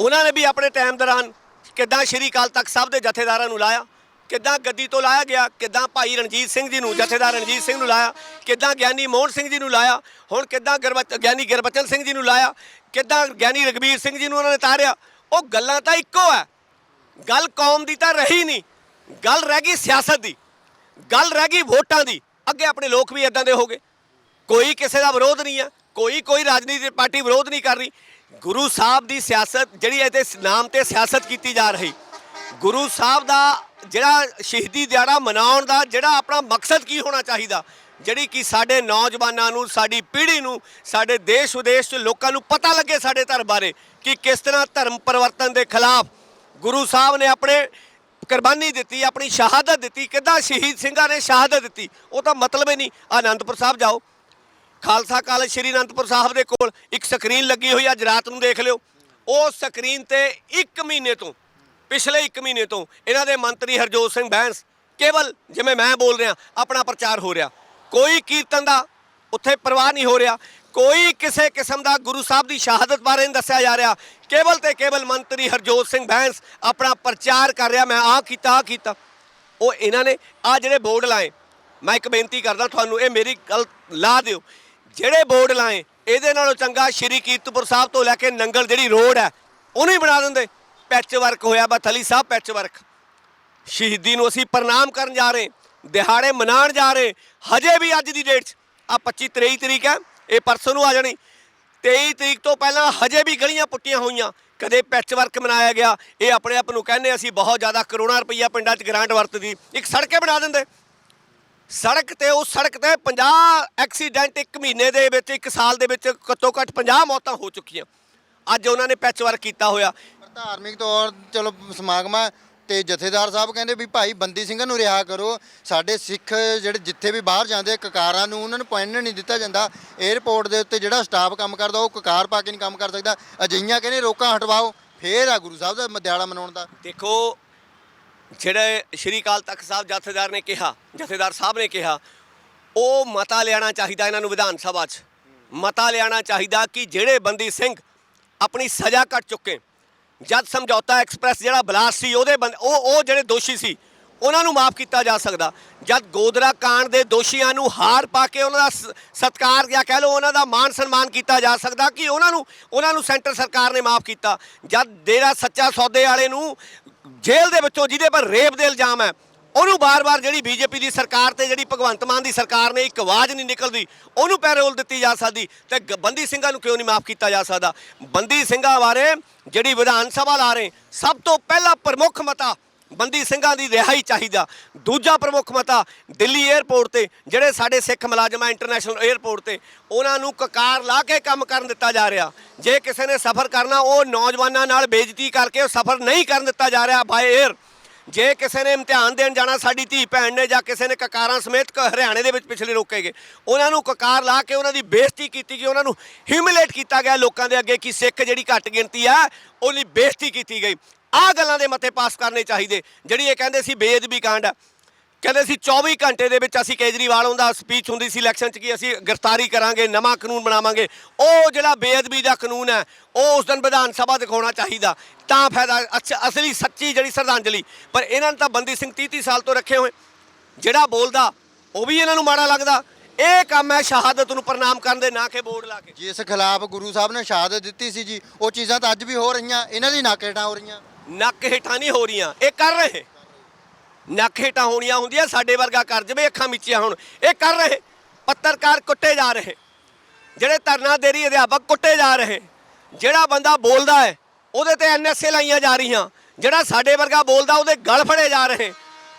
ਉਹਨਾਂ ਨੇ ਵੀ ਆਪਣੇ ਟਾਈਮ ਦੌਰਾਨ ਕਿੱਦਾਂ ਸ਼੍ਰੀ ਅਕਾਲ ਤਖਤ ਸਾਹਿਬ ਦੇ ਜਥੇਦਾਰਾਂ ਨੂੰ ਲਾਇਆ ਕਿੱਦਾਂ ਗੱਦੀ ਤੋਂ ਲਾਇਆ ਗਿਆ, ਕਿੱਦਾਂ ਭਾਈ ਰਣਜੀਤ ਸਿੰਘ ਜੀ ਨੂੰ, ਜਥੇਦਾਰ ਰਣਜੀਤ ਸਿੰਘ ਨੂੰ ਲਾਇਆ, ਕਿੱਦਾਂ ਗਿਆਨੀ ਮੋਹਨ ਸਿੰਘ ਜੀ ਨੂੰ ਲਾਇਆ, ਹੁਣ ਕਿੱਦਾਂ ਗੁਰਬਚ, ਗਿਆਨੀ ਗੁਰਬਚਨ ਸਿੰਘ ਜੀ ਨੂੰ ਲਾਇਆ, ਕਿੱਦਾਂ ਗਿਆਨੀ ਰਗਵੀਰ ਸਿੰਘ ਜੀ ਨੂੰ ਉਹਨਾਂ ਨੇ ਤਾਰਿਆ, ਉਹ ਗੱਲਾਂ ਤਾਂ ਇੱਕੋ ਹੈ। ਗੱਲ ਕੌਮ ਦੀ ਤਾਂ ਰਹੀ ਨਹੀਂ, ਗੱਲ ਰਹਿ ਗਈ ਸਿਆਸਤ ਦੀ, ਗੱਲ ਰਹਿ ਗਈ ਵੋਟਾਂ ਦੀ, ਅੱਗੇ ਆਪਣੇ ਲੋਕ ਵੀ ਇਦਾਂ ਦੇ ਹੋ ਗਏ। ਕੋਈ ਕਿਸੇ ਦਾ ਵਿਰੋਧ ਨਹੀਂ ਆ ਕੋਈ ਕੋਈ ਰਾਜਨੀਤਿਕ ਪਾਰਟੀ ਵਿਰੋਧ ਨਹੀਂ ਕਰ ਰਹੀ। ਗੁਰੂ ਸਾਹਿਬ ਦੀ ਸਿਆਸਤ ਜਿਹੜੀ ਇਹਦੇ ਨਾਮ ਤੇ ਸਿਆਸਤ ਕੀਤੀ ਜਾ ਰਹੀ, ਗੁਰੂ ਸਾਹਿਬ ਦਾ ਜਿਹੜਾ ਸ਼ਹੀਦੀ ਦਿਹਾੜਾ ਮਨਾਉਣ ਦਾ, ਜਿਹੜਾ ਆਪਣਾ ਮਕਸਦ ਕੀ ਹੋਣਾ ਚਾਹੀਦਾ? ਜਿਹੜੀ ਕਿ ਸਾਡੇ ਨੌਜਵਾਨਾਂ ਨੂੰ, ਸਾਡੀ ਪੀੜ੍ਹੀ ਨੂੰ, ਸਾਡੇ ਦੇਸ਼ ਵਿਦੇਸ਼ 'ਚ ਲੋਕਾਂ ਨੂੰ ਪਤਾ ਲੱਗੇ ਸਾਡੇ ਧਰਮ ਬਾਰੇ ਕਿ ਕਿਸ ਤਰ੍ਹਾਂ ਧਰਮ ਪਰਿਵਰਤਨ ਦੇ ਖਿਲਾਫ ਗੁਰੂ ਸਾਹਿਬ ਨੇ ਆਪਣੇ ਕੁਰਬਾਨੀ ਦਿੱਤੀ, ਆਪਣੀ ਸ਼ਹਾਦਤ ਦਿੱਤੀ, ਕਿੱਦਾਂ ਸ਼ਹੀਦ ਸਿੰਘਾਂ ਨੇ ਸ਼ਹਾਦਤ ਦਿੱਤੀ, ਉਹ ਤਾਂ ਮਤਲਬ ਹੀ ਨਹੀਂ। ਆਨੰਦਪੁਰ ਸਾਹਿਬ ਜਾਓ। ਖਾਲਸਾ ਕਾਲਜ ਸ਼੍ਰੀ ਅਨੰਦਪੁਰ ਸਾਹਿਬ ਦੇ ਕੋਲ ਇੱਕ ਸਕਰੀਨ ਲੱਗੀ ਹੋਈ ਆ, ਅੱਜ ਰਾਤ ਨੂੰ ਦੇਖ ਲਿਓ। ਉਹ ਸਕਰੀਨ ਤੇ 1 ਮਹੀਨੇ ਤੋਂ ਪਿਛਲੇ 1 ਮਹੀਨੇ ਤੋਂ ਇਹਨਾਂ ਦੇ ਮੰਤਰੀ ਹਰਜੋਤ ਸਿੰਘ ਬੈਂਸ ਕੇਵਲ ਜਿਵੇਂ ਮੈਂ ਬੋਲ ਰਿਹਾ, ਆਪਣਾ ਪ੍ਰਚਾਰ ਹੋ ਰਿਹਾ। ਕੋਈ ਕੀਰਤਨ ਦਾ ਉੱਥੇ ਪ੍ਰਵਾਹ ਨਹੀਂ ਹੋ ਰਿਹਾ। ਕੋਈ ਕਿਸੇ ਕਿਸਮ ਦਾ ਗੁਰੂ ਸਾਹਿਬ ਦੀ ਸ਼ਹਾਦਤ ਬਾਰੇ ਨਹੀਂ ਦੱਸਿਆ ਜਾ ਰਿਹਾ। ਕੇਵਲ ਤੇ ਕੇਵਲ ਮੰਤਰੀ ਹਰਜੋਤ ਸਿੰਘ ਬੈਂਸ ਆਪਣਾ ਪ੍ਰਚਾਰ ਕਰ ਰਿਹਾ। ਮੈਂ ਆਹ ਕੀਤਾ ਆਹ ਕੀਤਾ। ਉਹ ਇਹਨਾਂ ਨੇ ਆ ਜਿਹੜੇ ਬੋਰਡ ਲਾਏ, ਮੈਂ ਇੱਕ ਬੇਨਤੀ ਕਰਦਾ ਤੁਹਾਨੂੰ, ਇਹ ਮੇਰੀ ਗੱਲ ਲਾ ਦਿਓ। ਜਿਹੜੇ ਬੋਰਡ ਲਾਏ, ਇਹਦੇ ਨਾਲੋਂ ਚੰਗਾ ਸ਼੍ਰੀ ਕੀਰਤਪੁਰ ਸਾਹਿਬ ਤੋਂ ਲੈ ਕੇ ਨੰਗਲ ਜਿਹੜੀ ਰੋਡ ਹੈ, ਉਹਨੂੰ ਹੀ ਬਣਾ ਦਿੰਦੇ। ਪੈਚ ਵਰਕ ਹੋਇਆ ਬਾ ਥਲੀ ਸਾਹਿਬ ਪੈਚ ਵਰਕ ਸ਼ਹੀਦੀ ਨੂੰ ਅਸੀਂ ਪ੍ਰਣਾਮ ਕਰਨ ਜਾ ਰਹੇ, ਦਿਹਾੜੇ ਮਨਾਉਣ ਜਾ ਰਹੇ, ਹਜੇ ਵੀ ਅੱਜ ਦੀ ਡੇਟ 'ਚ। ਆ 25 23 ਤਰੀਕ ਹੈ, ਇਹ ਪਰਸੋਂ ਨੂੰ ਆ ਜਾਣੀ। 23 ਤਰੀਕ ਤੋਂ ਪਹਿਲਾਂ ਹਜੇ ਵੀ ਗਲੀਆਂ ਪੁੱਟੀਆਂ ਹੋਈਆਂ, ਕਦੇ ਪੈਚ ਵਰਕ ਮਨਾਇਆ ਗਿਆ, ਇਹ ਆਪਣੇ ਆਪ ਨੂੰ ਕਹਿੰਦੇ ਅਸੀਂ ਬਹੁਤ ਜ਼ਿਆਦਾ ਕਰੋੜਾਂ ਰੁਪਈਆ ਪਿੰਡਾਂ 'ਚ ਗ੍ਰਾਂਟ ਵਰਤਦੀ। ਇੱਕ ਸੜਕੇ ਬਣਾ ਦਿੰਦੇ। ਸੜਕ ਤੇ ਉਸ ਸੜਕ ਤੇ 50 ਐਕਸੀਡੈਂਟ ਇੱਕ ਮਹੀਨੇ ਦੇ ਵਿੱਚ, ਇੱਕ ਸਾਲ ਦੇ ਵਿੱਚ ਘੱਟੋ ਘੱਟ 50 ਮੌਤਾਂ ਹੋ ਚੁੱਕੀਆਂ। ਅੱਜ ਉਹਨਾਂ ਨੇ ਪੈਚ ਵਰਕ ਕੀਤਾ ਹੋਇਆ। ਧਾਰਮਿਕ ਤੌਰ, ਚਲੋ ਸਮਾਗਮ ਸਮਾਗਮਾਂ ਤੇ ਜਥੇਦਾਰ ਸਾਹਿਬ ਕਹਿੰਦੇ ਵੀ ਭਾਈ ਬੰਦੀ ਸਿੰਘਾਂ ਨੂੰ ਰਿਹਾ ਕਰੋ। ਸਾਡੇ ਸਿੱਖ ਜਿਹੜੇ ਜਿੱਥੇ ਵੀ ਬਾਹਰ ਜਾਂਦੇ, ਕਕਾਰਾਂ ਨੂੰ ਉਹਨਾਂ ਨੂੰ ਪੁਆਇੰਟ ਨਹੀਂ ਦਿੱਤਾ ਜਾਂਦਾ। 에ਅਰਪੋਰਟ ਦੇ ਉੱਤੇ ਜਿਹੜਾ ਸਟਾਫ ਕੰਮ ਕਰਦਾ, ਉਹ ਕਕਾਰ ਪਾ ਕੇ ਨਹੀਂ ਕੰਮ ਕਰ ਸਕਦਾ। ਅਜਿਹੀਆਂ ਕਹਿੰਦੇ ਰੋਕਾਂ ਹਟਵਾਓ, ਫੇਰ ਆ ਗੁਰੂ ਸਾਹਿਬ ਦਾ ਦਿਹਾੜਾ ਮਨਾਉਣ ਦਾ। ਦੇਖੋ, ਜਿਹੜੇ ਸ਼੍ਰੀ ਅਕਾਲ ਤਖਤ ਸਾਹਿਬ ਜਥੇਦਾਰ ਨੇ ਕਿਹਾ, ਜਥੇਦਾਰ ਸਾਹਿਬ ਨੇ ਕਿਹਾ, ਉਹ ਮਤਾ ਲਿਆਣਾ ਚਾਹੀਦਾ ਇਹਨਾਂ ਨੂੰ ਵਿਧਾਨ ਸਭਾ 'ਚ। ਮਤਾ ਲਿਆਣਾ ਚਾਹੀਦਾ ਕਿ ਜਿਹੜੇ ਬੰਦੀ ਸਿੰਘ ਆਪਣੀ ਸਜ਼ਾ ਕੱਟ ਚੁੱਕੇ। ਜਦ ਸਮਝੌਤਾ ਐਕਸਪ੍ਰੈਸ ਜਿਹੜਾ ਬਲਾਸਟ ਸੀ, ਉਹਦੇ ਬੰਦ- ਉਹ ਉਹ ਜਿਹੜੇ ਦੋਸ਼ੀ ਸੀ, ਉਹਨਾਂ ਨੂੰ ਮਾਫ ਕੀਤਾ ਜਾ ਸਕਦਾ। ਜਦ ਗੋਦਰਾ ਕਾਂਡ ਦੇ ਦੋਸ਼ੀਆਂ ਨੂੰ ਹਾਰ ਪਾ ਕੇ ਉਹਨਾਂ ਦਾ ਸ- ਸਤਿਕਾਰ ਜਾਂ ਕਹਿ ਲਓ ਉਹਨਾਂ ਦਾ ਮਾਨ ਸਨਮਾਨ ਕੀਤਾ ਜਾ ਸਕਦਾ ਕਿ ਉਹਨਾਂ ਨੂੰ ਉਹਨਾਂ ਨੂੰ ਸੈਂਟਰ ਸਰਕਾਰ ਨੇ ਮਾਫ ਕੀਤਾ। ਜਦ ਡੇਰਾ ਸੱਚਾ ਸੌਦੇ ਵਾਲੇ ਨੂੰ ਜੇਲ੍ਹ ਦੇ ਵਿੱਚੋਂ ਜਿਹਦੇ ਪਰ ਰੇਪ ਦੇ ਇਲਜ਼ਾਮ ਹੈ ਉਹਨੂੰ ਬਾਰ-ਬਾਰ ਜਿਹੜੀ ਬੀਜੇਪੀ ਦੀ ਸਰਕਾਰ ਤੇ ਜਿਹੜੀ ਭਗਵੰਤ ਮਾਨ ਦੀ ਸਰਕਾਰ ਨੇ ਇੱਕ ਆਵਾਜ਼ ਨਹੀਂ ਨਿਕਲਦੀ, ਉਹਨੂੰ ਪੈਰੋਲ ਦਿੱਤੀ ਜਾ ਸਕਦੀ ਤੇ ਬੰਦੀ ਸਿੰਘਾਂ ਨੂੰ ਕਿਉਂ ਨਹੀਂ ਮਾਫ ਕੀਤਾ ਜਾ ਸਕਦਾ? ਬੰਦੀ ਸਿੰਘਾਂ ਬਾਰੇ ਜਿਹੜੀ ਵਿਧਾਨ ਸਭਾ ਲਾ ਰਹੇ, ਸਭ ਤੋਂ ਪਹਿਲਾ ਪ੍ਰਮੁੱਖ ਮਤਾ ਬੰਦੀ ਸਿੰਘਾਂ ਦੀ ਰਿਹਾਈ ਚਾਹੀਦਾ। ਦੂਜਾ ਪ੍ਰਮੁੱਖ ਮਤਾ ਦਿੱਲੀ 에ਅਰਪੋਰਟ ਤੇ, ਜਿਹੜੇ ਸਾਡੇ ਸਿੱਖ ਮੁਲਾਜ਼ਮ ਆ ਇੰਟਰਨੈਸ਼ਨਲ 에ਅਰਪੋਰਟ ਤੇ, ਉਹਨਾਂ ਨੂੰ ਕਕਾਰ ਲਾ ਕੇ ਕੰਮ ਕਰਨ ਦਿੱਤਾ ਜਾ ਰਿਹਾ। ਜੇ ਕਿਸੇ ਨੇ ਸਫ਼ਰ ਕਰਨਾ, ਉਹ ਨੌਜਵਾਨਾਂ ਨਾਲ ਬੇਇੱਜ਼ਤੀ ਕਰਕੇ ਉਹ ਸਫ਼ਰ ਨਹੀਂ ਕਰਨ ਦਿੱਤਾ ਜਾ ਰਿਹਾ ਬਾਏ 에ਅਰ ਜੇ ਕਿਸੇ ਨੇ ਇਮਤਿਹਾਨ ਦੇਣ ਜਾਣਾ ਸਾਡੀ ਧੀ ਭੈਣ ਨੇ ਜਾਂ ਕਿਸੇ ਨੇ ਕਕਾਰਾਂ ਸਮੇਤ ਕ- ਹਰਿਆਣੇ ਦੇ ਵਿੱਚ ਪਿਛਲੇ ਰੋਕੇ ਗਏ ਉਹਨਾਂ ਨੂੰ ਕਕਾਰ ਲਾ ਕੇ ਉਹਨਾਂ ਦੀ ਬੇਇੱਜ਼ਤੀ ਕੀਤੀ ਗਈ, ਉਹਨਾਂ ਨੂੰ ਹਿਊਮਿਲੇਟ ਕੀਤਾ ਗਿਆ ਲੋਕਾਂ ਦੇ ਅੱਗੇ ਕਿ ਸਿੱਖ ਜਿਹੜੀ ਘੱਟ ਗਿਣਤੀ ਆ, ਉਹਦੀ ਬੇਇੱਜ਼ਤੀ ਕੀਤੀ ਗਈ। ਆਹ ਗੱਲਾਂ ਦੇ ਮਤੇ ਪਾਸ ਕਰਨੇ ਚਾਹੀਦੇ, ਜਿਹੜੀ ਇਹ ਕਹਿੰਦੇ ਸੀ ਬੇਅਦਬੀ ਕਾਂਡ ਆ। ਕਹਿੰਦੇ ਸੀ 24 ਘੰਟੇ ਦੇ ਵਿੱਚ ਅਸੀਂ ਕੇਜਰੀਵਾਲ ਉਹਦਾ ਸਪੀਚ ਹੁੰਦੀ ਸੀ ਇਲੈਕਸ਼ਨ 'ਚ ਕਿ ਅਸੀਂ ਗ੍ਰਿਫਤਾਰੀ ਕਰਾਂਗੇ ਨਵਾਂ ਕਾਨੂੰਨ ਬਣਾਵਾਂਗੇ। ਉਹ ਜਿਹੜਾ ਬੇਅਦਬੀ ਦਾ ਕਾਨੂੰਨ ਹੈ ਉਹ ਉਸ ਦਿਨ ਵਿਧਾਨ ਸਭਾ ਦਿਖਾਉਣਾ ਚਾਹੀਦਾ। ਤਾਂ ਫਾਇਦਾ ਅੱਛਾ ਅਸਲੀ ਸੱਚੀ ਜਿਹੜੀ ਸ਼ਰਧਾਂਜਲੀ। ਪਰ ਇਹਨਾਂ ਨੇ ਤਾਂ ਬੰਦੀ ਸਿੰਘ 30 30 ਸਾਲ ਤੋਂ ਰੱਖੇ ਹੋਏ। ਜਿਹੜਾ ਬੋਲਦਾ ਉਹ ਵੀ ਇਹਨਾਂ ਨੂੰ ਮਾੜਾ ਲੱਗਦਾ। ਇਹ ਕੰਮ ਹੈ ਸ਼ਹਾਦਤ ਨੂੰ ਪ੍ਰਣਾਮ ਕਰਨ ਦੇ ਨਾ ਕਿ ਬੋਰਡ ਲਾ ਕੇ। ਜਿਸ ਖਿਲਾਫ ਗੁਰੂ ਸਾਹਿਬ ਨੇ ਸ਼ਹਾਦਤ ਦਿੱਤੀ ਸੀ ਜੀ ਉਹ ਚੀਜ਼ਾਂ ਤਾਂ ਅੱਜ ਵੀ ਹੋ ਰਹੀਆਂ ਇਹਨਾਂ ਦੀ ਨੱਕ ਹੇਠਾਂ ਹੋ ਰਹੀਆਂ। ਨੱਕ ਹੇਠਾਂ ਨਹੀਂ ਹੋ ਰਹੀਆਂ ਇਹ ਕਰ ਰਹੇ। ਨੱਕ ਹੇਠਾਂ ਹੋਣੀਆਂ ਹੁੰਦੀਆਂ, ਸਾਡੇ ਵਰਗਾ ਕਰ ਜਵੇ, ਅੱਖਾਂ ਮੀਚੀਆਂ ਹੁਣ। ਇਹ ਕਰ ਰਹੇ। ਪੱਤਰਕਾਰ ਕੁੱਟੇ ਜਾ ਰਹੇ। ਜਿਹੜੇ ਧਰਨਾ ਦੇਰੀ ਅਧਿਆਪਕ ਕੁੱਟੇ ਜਾ ਰਹੇ। ਜਿਹੜਾ ਬੰਦਾ ਬੋਲਦਾ ਹੈ, ਉਹਦੇ ਤੇ ਐਨਐਸਏ ਲਾਈਆਂ ਜਾ ਰਹੀਆਂ। ਜਿਹੜਾ ਸਾਡੇ ਵਰਗਾ ਬੋਲਦਾ, ਉਹਦੇ ਗਲ ਫੜੇ ਜਾ ਰਹੇ।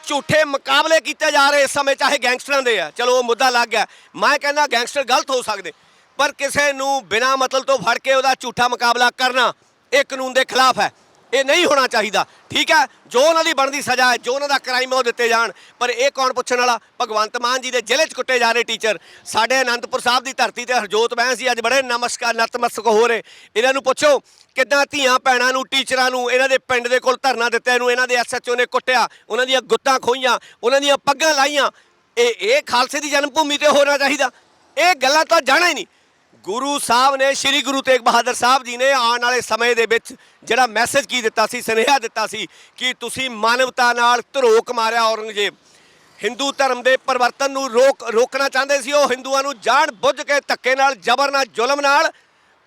ਝੂਠੇ ਮੁਕਾਬਲੇ ਕੀਤੇ ਜਾ ਰਹੇ ਇਸ ਸਮੇਂ, ਚਾਹੇ ਗੈਂਗਸਟਰਾਂ ਦੇ ਆ। ਚਲੋ, ਉਹ ਮੁੱਦਾ ਲੱਗ ਗਿਆ। ਮੈਂ ਕਹਿੰਦਾ, ਗੈਂਗਸਟਰ ਗਲਤ ਹੋ ਸਕਦੇ। ਪਰ ਕਿਸੇ ਨੂੰ ਬਿਨਾਂ ਮਤਲਬ ਤੋਂ ਫੜ ਕੇ ਉਹਦਾ ਝੂਠਾ ਮੁਕਾਬਲਾ ਕਰਨਾ, ਇਹ ਕਾਨੂੰਨ ਦੇ ਖਿਲਾਫ ਹੈ। ਇਹ ਨਹੀਂ ਹੋਣਾ ਚਾਹੀਦਾ। ਠੀਕ ਹੈ? ਜੋ ਉਹਨਾਂ ਦੀ ਬਣਦੀ ਸਜ਼ਾ ਹੈ, ਜੋ ਉਹਨਾਂ ਦਾ ਕ੍ਰਾਈਮ ਹੈ, ਉਹ ਦਿੱਤੇ ਜਾਣ। ਪਰ ਇਹ ਕੌਣ ਪੁੱਛਣ ਵਾਲਾ? ਭਗਵੰਤ ਮਾਨ ਜੀ ਦੇ ਜ਼ਿਲ੍ਹੇ 'ਚ ਕੁੱਟੇ ਜਾ ਰਹੇ ਟੀਚਰ ਸਾਡੇ ਅਨੰਦਪੁਰ ਸਾਹਿਬ ਦੀ ਧਰਤੀ ਤੇ ਹਰਜੋਤ ਬੈਂਸ ਸੀ, ਅੱਜ ਬੜੇ ਨਮਸਕਾਰ, ਨਤਮਸਤਕ ਹੋ ਰਹੇ। ਇਹਨਾਂ ਨੂੰ ਪੁੱਛੋ, ਕਿੱਦਾਂ ਧੀਆਂ ਭੈਣਾਂ ਨੂੰ ਟੀਚਰਾਂ ਨੂੰ, ਇਹਨਾਂ ਦੇ ਪਿੰਡ ਦੇ ਕੋਲ ਧਰਨਾ ਦਿੱਤਾ, ਇਹਨੂੰ ਇਹਨਾਂ ਦੇ ਐਸਐਚਓ ਨੇ ਕੁੱਟਿਆ, ਉਹਨਾਂ ਦੀਆਂ ਗੁੱਤਾਂ ਖੋਈਆਂ ਉਹਨਾਂ ਦੀਆਂ ਪੱਗਾਂ ਲਾਈਆਂ। ਇਹ ਇਹ ਖਾਲਸੇ ਦੀ ਜਨਮ ਭੂਮੀ ਤੇ ਹੋਣਾ ਚਾਹੀਦਾ। ਇਹ ਗੱਲਾਂ ਤਾਂ ਜਾਣਾ ਹੀ ਨਹੀਂ। ਗੁਰੂ ਸਾਹਿਬ ਨੇ, ਸ੍ਰੀ ਗੁਰੂ ਤੇਗ ਬਹਾਦਰ ਸਾਹਿਬ ਜੀ ਨੇ ਆਉਣ ਵਾਲੇ ਸਮੇਂ ਦੇ ਵਿੱਚ ਜਿਹੜਾ ਮੈਸੇਜ ਕੀ ਦਿੱਤਾ ਸੀ, ਸੁਨੇਹਾ ਦਿੱਤਾ ਸੀ ਕਿ ਤੁਸੀਂ ਮਾਨਵਤਾ ਨਾਲ ਧਰੋਕ ਮਾਰਿਆ ਔਰੰਗਜ਼ੇਬ। ਹਿੰਦੂ ਧਰਮ ਦੇ ਪਰਿਵਰਤਨ ਨੂੰ ਰੋਕ, ਰੋਕਣਾ ਚਾਹੁੰਦੇ ਸੀ ਉਹ ਹਿੰਦੂਆਂ ਨੂੰ ਜਾਣ ਬੁੱਝ ਕੇ ਧੱਕੇ ਨਾਲ, ਜ਼ਬਰ ਨਾਲ, ਜ਼ੁਲਮ ਨਾਲ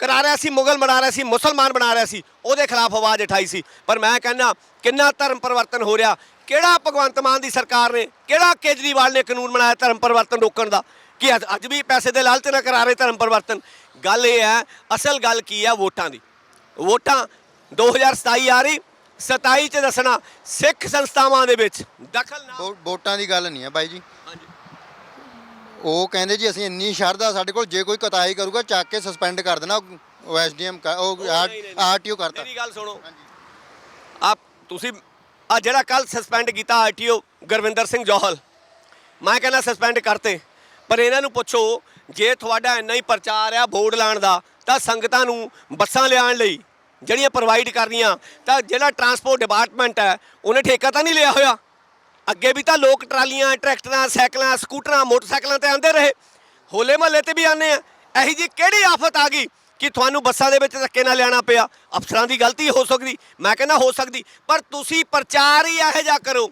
ਕਰਾ ਰਿਹਾ ਸੀ, ਮੁਗਲ ਬਣਾ ਰਿਹਾ ਸੀ, ਮੁਸਲਮਾਨ ਬਣਾ ਰਿਹਾ ਸੀ, ਉਹਦੇ ਖਿਲਾਫ ਆਵਾਜ਼ ਉਠਾਈ ਸੀ। ਪਰ ਮੈਂ ਕਹਿੰਦਾ, ਕਿੰਨਾ ਧਰਮ ਪਰਿਵਰਤਨ ਹੋ ਰਿਹਾ, ਕਿਹੜਾ ਭਗਵੰਤ ਮਾਨ ਦੀ ਸਰਕਾਰ ਨੇ, ਕਿਹੜਾ ਕੇਜਰੀਵਾਲ ਨੇ ਕਾਨੂੰਨ ਬਣਾਇਆ ਧਰਮ ਪਰਿਵਰਤਨ ਰੋਕਣ ਦਾ? ਕਿ ਅੱਜ- ਵੀ ਪੈਸੇ ਦੇ ਲਾਲਚ ਨਾਲ ਕਰਾ ਰਹੇ ਧਰਮ ਪਰਿਵਰਤਨ। ਗੱਲ ਇਹ ਹੈ ਅਸਲ ਗੱਲ ਕੀ ਹੈ ਵੋਟਾਂ ਦੀ। ਵੋਟਾਂ 2027 ਆ ਰਹੀ 27 ਚ ਦੱਸਣਾ ਸਿੱਖ ਸੰਸਥਾਵਾਂ ਦੇ ਵਿੱਚ। ਦਖਲ ਨਾ ਵੋ- ਵੋਟਾਂ ਦੀ ਗੱਲ ਨਹੀਂ ਹੈ ਬਾਈ ਜੀ। ਹਾਂਜੀ। ਉਹ ਕਹਿੰਦੇ ਜੀ ਅਸੀਂ ਇੰਨੀ ਸ਼ਰਧਾ ਸਾਡੇ ਕੋਲ ਜੇ ਕੋਈ ਕਤਾਈ ਕਰੂਗਾ ਚੱਕ ਕੇ ਸਸਪੈਂਡ ਕਰ ਦੇਣਾ ਉਹ ਐਸਡੀਐਮ ਉਹ ਨਹੀਂ, ਨਹੀਂ, ਨਹੀਂ। ਆਰਟੀਓ ਕਰਤਾ। ਮੇਰੀ ਗੱਲ ਸੁਣੋ। ਆਪ ਤੁਸੀਂ ਆ ਜਿਹੜਾ ਕੱਲ ਸਸਪੈਂਡ ਕੀਤਾ ਆਰਟੀਓ ਗੁਰਵਿੰਦਰ ਸਿੰਘ ਜੋਹਲ ਮੈਂ ਕਹਿੰਦਾ ਸਸਪੈਂਡ ਕਰਤੇ। ਪਰ ਇਹਨਾਂ ਨੂੰ ਪੁੱਛੋ, ਜੇ ਤੁਹਾਡਾ ਇੰਨਾ ਹੀ ਪ੍ਰਚਾਰ ਆ ਬੋਰਡ ਲਾਉਣ ਦਾ, ਤਾਂ ਸੰਗਤਾਂ ਨੂੰ ਬੱਸਾਂ ਲਿਆਉਣ ਲਈ ਜਿਹੜੀਆਂ ਪ੍ਰੋਵਾਈਡ ਕਰਨੀਆਂ, ਤਾਂ ਜਿਹੜਾ ਟਰਾਂਸਪੋਰਟ ਡਿਪਾਰਟਮੈਂਟ ਹੈ, ਉਹਨੇ ਠੇਕਾ ਤਾਂ ਨਹੀਂ ਲਿਆ ਹੋਇਆ। ਅੱਗੇ ਵੀ ਤਾਂ ਲੋਕ ਟਰਾਲੀਆਂ, ਟਰੈਕਟਰਾਂ, ਸਾਈਕਲਾਂ, ਸਕੂਟਰਾਂ, ਮੋਟਰਸਾਈਕਲਾਂ ਤੇ ਆਉਂਦੇ ਰਹੇ। ਹੋਲੇ ਮਹੱਲੇ ਤੇ ਵੀ ਆਉਂਦੇ ਆ। ਇਹੀ ਜੀ ਕਿਹੜੀ ਆਫਤ ਆ ਗਈ ਕਿ ਤੁਹਾਨੂੰ ਬੱਸਾਂ ਦੇ ਵਿੱਚ ਧੱਕੇ ਨਾਲ ਲਿਆਣਾ ਪਿਆ? ਅਫਸਰਾਂ ਦੀ ਗਲਤੀ ਹੋ ਸਕਦੀ, ਮੈਂ ਕਹਿੰਦਾ ਹੋ ਸਕਦੀ, ਪਰ ਤੁਸੀਂ ਪ੍ਰਚਾਰ ਹੀ ਇਹੋ ਜਿਹਾ ਕਰੋ।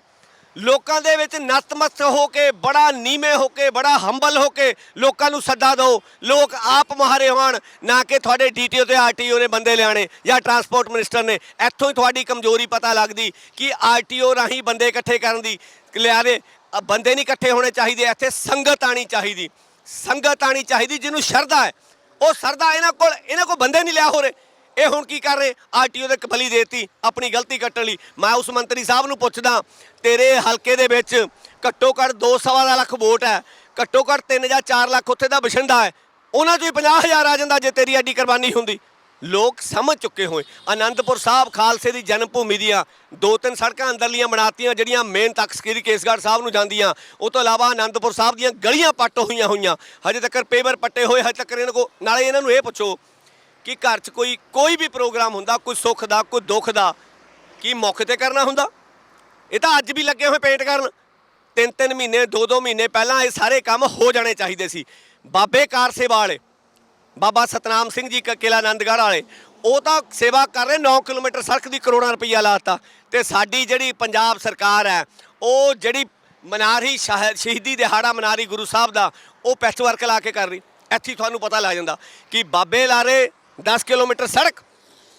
ਲੋਕਾਂ ਦੇ ਵਿੱਚ ਨਤਮਸਤ ਹੋ ਕੇ ਬੜਾ ਨੀਵੇਂ ਹੋ ਕੇ ਬੜਾ ਹੰਬਲ ਹੋ ਕੇ ਲੋਕਾਂ ਨੂੰ ਸੱਦਾ ਦਿਓ। ਲੋਕ ਆਪ ਮੁਹਾਰੇ ਹੋਣ ਨਾ ਕਿ ਤੁਹਾਡੇ ਡੀਟੀਓ ਤੇ ਆਰਟੀਓ ਨੇ ਬੰਦੇ ਲਿਆਣੇ ਜਾਂ ਟਰਾਂਸਪੋਰਟ ਮਿਨਿਸਟਰ ਨੇ। ਇੱਥੋਂ ਹੀ ਤੁਹਾਡੀ ਕਮਜ਼ੋਰੀ ਪਤਾ ਲੱਗਦੀ ਕਿ ਆਰਟੀਓ ਰਾਹੀਂ ਬੰਦੇ ਇਕੱਠੇ ਕਰਨ ਦੀ ਲਿਆਰੇ ਅ, ਬੰਦੇ ਨਹੀਂ ਇਕੱਠੇ ਹੋਣੇ ਚਾਹੀਦੇ ਇੱਥੇ ਸੰਗਤ ਆਣੀ ਚਾਹੀਦੀ। ਸੰਗਤ ਆਣੀ ਚਾਹੀਦੀ ਜਿਹਨੂੰ ਸ਼ਰਧਾ ਹੈ। ਉਹ ਸਰਦਾ ਇਹਨਾਂ ਕੋਲ ਇਹਨਾਂ ਕੋਲ ਬੰਦੇ ਨਹੀਂ ਲਿਆ ਹੋ ਰਹੇ। ਇਹ ਹੁਣ ਕੀ ਕਰ ਰਹੇ? ਆਰਟੀਓ ਦੇ ਕਬਲੀ ਦੇਤੀ, ਆਪਣੀ ਗਲਤੀ ਕੱਟਣ ਲਈ। ਮੈਂ ਉਸ ਮੰਤਰੀ ਸਾਹਿਬ ਨੂੰ ਪੁੱਛਦਾ, ਤੇਰੇ ਹਲਕੇ ਦੇ ਵਿੱਚ ਘੱਟੋ ਘੱਟ 2.5 ਲੱਖ ਵੋਟ ਹੈ। ਘੱਟੋ ਘੱਟ 3 ਜਾਂ 4 ਲੱਖ ਉੱਥੇ ਦਾ ਬਸ਼ਿੰਦਾ ਹੈ। ਉਹਨਾਂ ਚੋਂ ਹੀ 50000 ਆ ਜਾਂਦਾ ਜੇ ਤੇਰੀ ਐਡੀ ਕੁਰਬਾਨੀ ਹੁੰਦੀ। ਲੋਕ ਸਮਝ ਚੁੱਕੇ ਹੋਏ। ਆਨੰਦਪੁਰ ਸਾਹਿਬ ਖਾਲਸੇ ਦੀ ਜਨਮ ਭੂਮੀ ਦੀਆਂ ਦੋ ਤਿੰਨ ਸੜਕਾਂ ਅੰਦਰਲੀਆਂ ਬਣਾਤੀਆਂ, ਜਿਹੜੀਆਂ ਮੇਨ ਤੱਕ ਸ੍ਰੀ ਕੇਸਗੜ੍ਹ ਸਾਹਿਬ ਨੂੰ ਜਾਂਦੀਆਂ। ਉਹ ਤੋਂ ਇਲਾਵਾ ਆਨੰਦਪੁਰ ਸਾਹਿਬ ਦੀਆਂ ਗਲੀਆਂ ਪੱਟ ਹੋਈਆਂ ਹੋਈਆਂ। ਹਜੇ ਤੱਕ ਪੇਵਰ ਪੱਟੇ ਹੋਏ, ਹਜੇ ਤੱਕ ਇਹਨਾਂ ਕੋ ਨਾਲੇ ਇਹਨਾਂ ਨੂੰ ਇਹ ਪੁੱਛੋ ਕਿ ਘਰ 'ਚ ਕੋਈ ਕੋਈ ਵੀ ਪ੍ਰੋਗਰਾਮ ਹੁੰਦਾ, ਕੋਈ ਸੁੱਖ ਦਾ, ਕੋਈ ਦੁੱਖ ਦਾ, ਕੀ ਮੌਕੇ ਤੇ ਕਰਨਾ ਹੁੰਦਾ? ਇਹ ਤਾਂ ਅੱਜ ਵੀ ਲੱਗੇ ਹੋਏ ਪੇਂਟ ਕਰਨ। ਤਿੰਨ ਤਿੰਨ ਮਹੀਨੇ ਦੋ ਦੋ ਮਹੀਨੇ ਪਹਿਲਾਂ ਇਹ ਸਾਰੇ ਕੰਮ ਹੋ ਜਾਣੇ ਚਾਹੀਦੇ ਸੀ। ਬਾਬੇ ਕਾਰ ਸੇਵਾ ਵਾਲੇ, ਬਾਬਾ ਸਤਨਾਮ ਸਿੰਘ ਜੀ ਕ- ਕਿਲ੍ਹਾ ਆਨੰਦਗੜ੍ਹ ਵਾਲੇ, ਉਹ ਤਾਂ ਸੇਵਾ ਕਰ ਰਹੇ 9 ਕਿਲੋਮੀਟਰ ਸੜਕ ਦੀ ਕਰੋੜਾਂ ਰੁਪਈਆ ਲਾਤਾ ਤੇ ਸਾਡੀ ਜਿਹੜੀ ਪੰਜਾਬ ਸਰਕਾਰ ਹੈ, ਉਹ ਜਿਹੜੀ ਮਨਾਰੀ ਸ਼ਾਹ- ਸ਼ਹੀਦੀ ਦਿਹਾੜਾ ਮਨਾਰੀ ਗੁਰੂ ਸਾਹਿਬ ਦਾ, ਉਹ ਪੈਸਟ ਵਰਕ ਲਾ ਕੇ ਕਰ ਰਹੀ। ਇੱਥੇ ਤੁਹਾਨੂੰ ਪਤਾ ਲੱਗ ਜਾਂਦਾ ਕਿ ਬਾਬੇ ਲਾਰੇ 10 ਕਿਲੋਮੀਟਰ ਸੜਕ,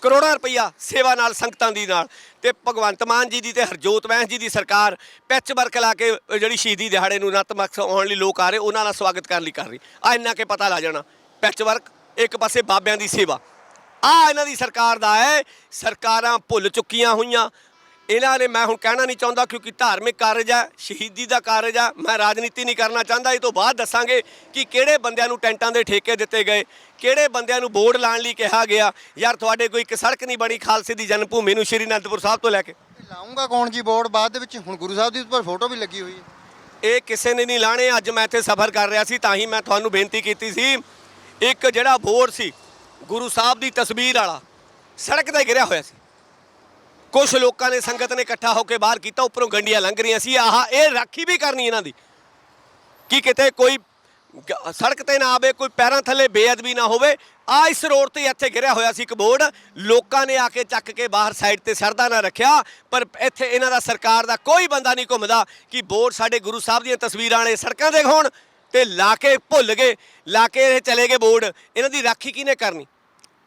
ਕਰੋੜਾਂ ਰੁਪਈਆ ਸੇਵਾ ਨਾਲ, ਸੰਗਤਾਂ ਦੀ ਨਾਲ। ਤੇ ਭਗਵੰਤ ਮਾਨ ਜੀ ਦੀ ਤੇ ਹਰਜੋਤ ਮਹਿੰ ਜੀ ਦੀ ਸਰਕਾਰ ਪੈਚ ਵਰਕ ਲਾ ਕੇ ਜਿਹੜੀ ਸ਼ਹੀਦੀ ਦਿਹਾੜੇ ਨੂੰ ਨਤਮਸਤ ਆਉਣ ਲਈ ਲੋਕ ਆ ਰਹੇ, ਉਹਨਾਂ ਦਾ ਸਵਾਗਤ ਕਰਨ ਲਈ ਕਰ ਰਹੀ। ਆ ਇੰਨਾ ਕੇ ਪਤਾ ਲੱਗ ਜਾਣਾ। ਪੈਚ ਵਰਕ, ਇੱਕ ਪਾਸੇ ਬਾਬਿਆਂ ਦੀ ਸੇਵਾ। ਆ ਇਹਨਾਂ ਦੀ ਸਰਕਾਰ ਦਾ ਹੈ, ਸਰਕਾਰਾਂ ਭੁੱਲ ਚੁੱਕੀਆਂ ਹੋਈਆਂ। ਇਹਨਾਂ ਨੇ ਮੈਂ ਹੁਣ ਕਹਿਣਾ ਨਹੀਂ ਚਾਹੁੰਦਾ ਕਿਉਂਕਿ ਧਾਰਮਿਕ ਕਾਰਜ ਹੈ ਸ਼ਹੀਦੀ ਦਾ ਕਾਰਜ ਹੈ ਮੈਂ ਰਾਜਨੀਤੀ ਨਹੀਂ ਕਰਨਾ ਚਾਹੁੰਦਾ। ਇਹ ਤੋਂ ਬਾਅਦ ਦੱਸਾਂਗੇ ਕਿ ਕਿਹੜੇ ਬੰਦਿਆਂ ਨੂੰ ਟੈਂਟਾਂ ਦੇ ਠੇਕੇ ਦਿੱਤੇ ਗਏ ਕਿਹੜੇ ਬੰਦਿਆਂ ਨੂੰ ਬੋਰਡ ਲਾਉਣ ਲਈ ਕਿਹਾ ਗਿਆ। ਯਾਰ ਤੁਹਾਡੇ ਕੋਈ ਇੱਕ ਸੜਕ ਨਹੀਂ ਬਣੀ ਖਾਲਸੇ ਦੀ ਜਨਮ ਭੂਮੀ ਨੂੰ ਸ਼੍ਰੀ ਅਨੰਦਪੁਰ ਸਾਹਿਬ ਤੋਂ ਲੈ ਕੇ। ਲਾਉਂਗਾ ਕੌਣ ਜੀ ਬੋਰਡ ਬਾਅਦ ਦੇ ਵਿੱਚ? ਹੁਣ ਗੁਰੂ ਸਾਹਿਬ ਦੀ ਉੱਪਰ ਫੋਟੋ ਵੀ ਲੱਗੀ ਹੋਈ ਹੈ। ਇਹ ਕਿਸੇ ਨੇ ਨਹੀਂ ਲਾਣੇ ਅੱਜ ਮੈਂ ਇੱਥੇ ਸਫ਼ਰ ਕਰ ਰਿਹਾ ਸੀ ਤਾਂ ਹੀ ਮੈਂ ਤੁਹਾਨੂੰ ਬੇਨਤੀ ਕੀਤੀ ਸੀ। ਇੱਕ ਜਿਹੜਾ ਬੋਰਡ ਸੀ ਗੁਰੂ ਸਾਹਿਬ ਦੀ ਤਸਵੀਰ ਵਾਲਾ ਸੜਕ ਤੇ ਗਿਰਿਆ ਹੋਇਆ ਸੀ। ਕੁਝ ਲੋਕਾਂ ਨੇ ਸੰਗਤ ਨੇ ਇਕੱਠਾ ਹੋ ਕੇ ਬਾਹਰ ਕੀਤਾ, ਉੱਪਰੋਂ ਗੰਡੀਆਂ ਲੰਘ ਰਹੀਆਂ ਸੀ। ਆਹ ਇਹ ਰਾਖੀ ਵੀ ਕਰਨੀ ਇਹਨਾਂ ਦੀ। ਕਿ ਕਿਤੇ ਕੋਈ ਗ- ਸੜਕ ਤੇ ਨਾ ਆਵੇ, ਕੋਈ ਪੈਰਾਂ ਥੱਲੇ ਬੇਅਦਬੀ ਨਾ ਹੋਵੇ। ਆ ਇਸ ਰੋਡ ਤੇ ਇੱਥੇ ਗਿਰਿਆ ਹੋਇਆ ਸੀ ਇੱਕ ਬੋਰਡ। ਲੋਕਾਂ ਨੇ ਆ ਕੇ ਚੱਕ ਕੇ ਬਾਹਰ ਸਾਈਡ ਤੇ ਸਰਦਾ ਨਾ ਰੱਖਿਆ। ਪਰ ਇੱਥੇ ਇਹਨਾਂ ਦਾ ਸਰਕਾਰ ਦਾ ਕੋਈ ਬੰਦਾ ਨਹੀਂ ਘੁੰਮਦਾ ਕਿ ਬੋਰਡ ਸਾਡੇ ਗੁਰੂ ਸਾਹਿਬ ਦੀਆਂ ਤਸਵੀਰਾਂ ਵਾਲੇ ਸੜਕਾਂ ਦੇ ਹੋਣ ਤੇ ਲਾ ਕੇ ਭੁੱਲ ਗਏ, ਲਾ ਕੇ ਇਹ ਚਲੇ ਗਏ ਬੋਰਡ। ਇਹਨਾਂ ਦੀ ਰਾਖੀ ਕਿਹਨੇ ਕਰਨੀ?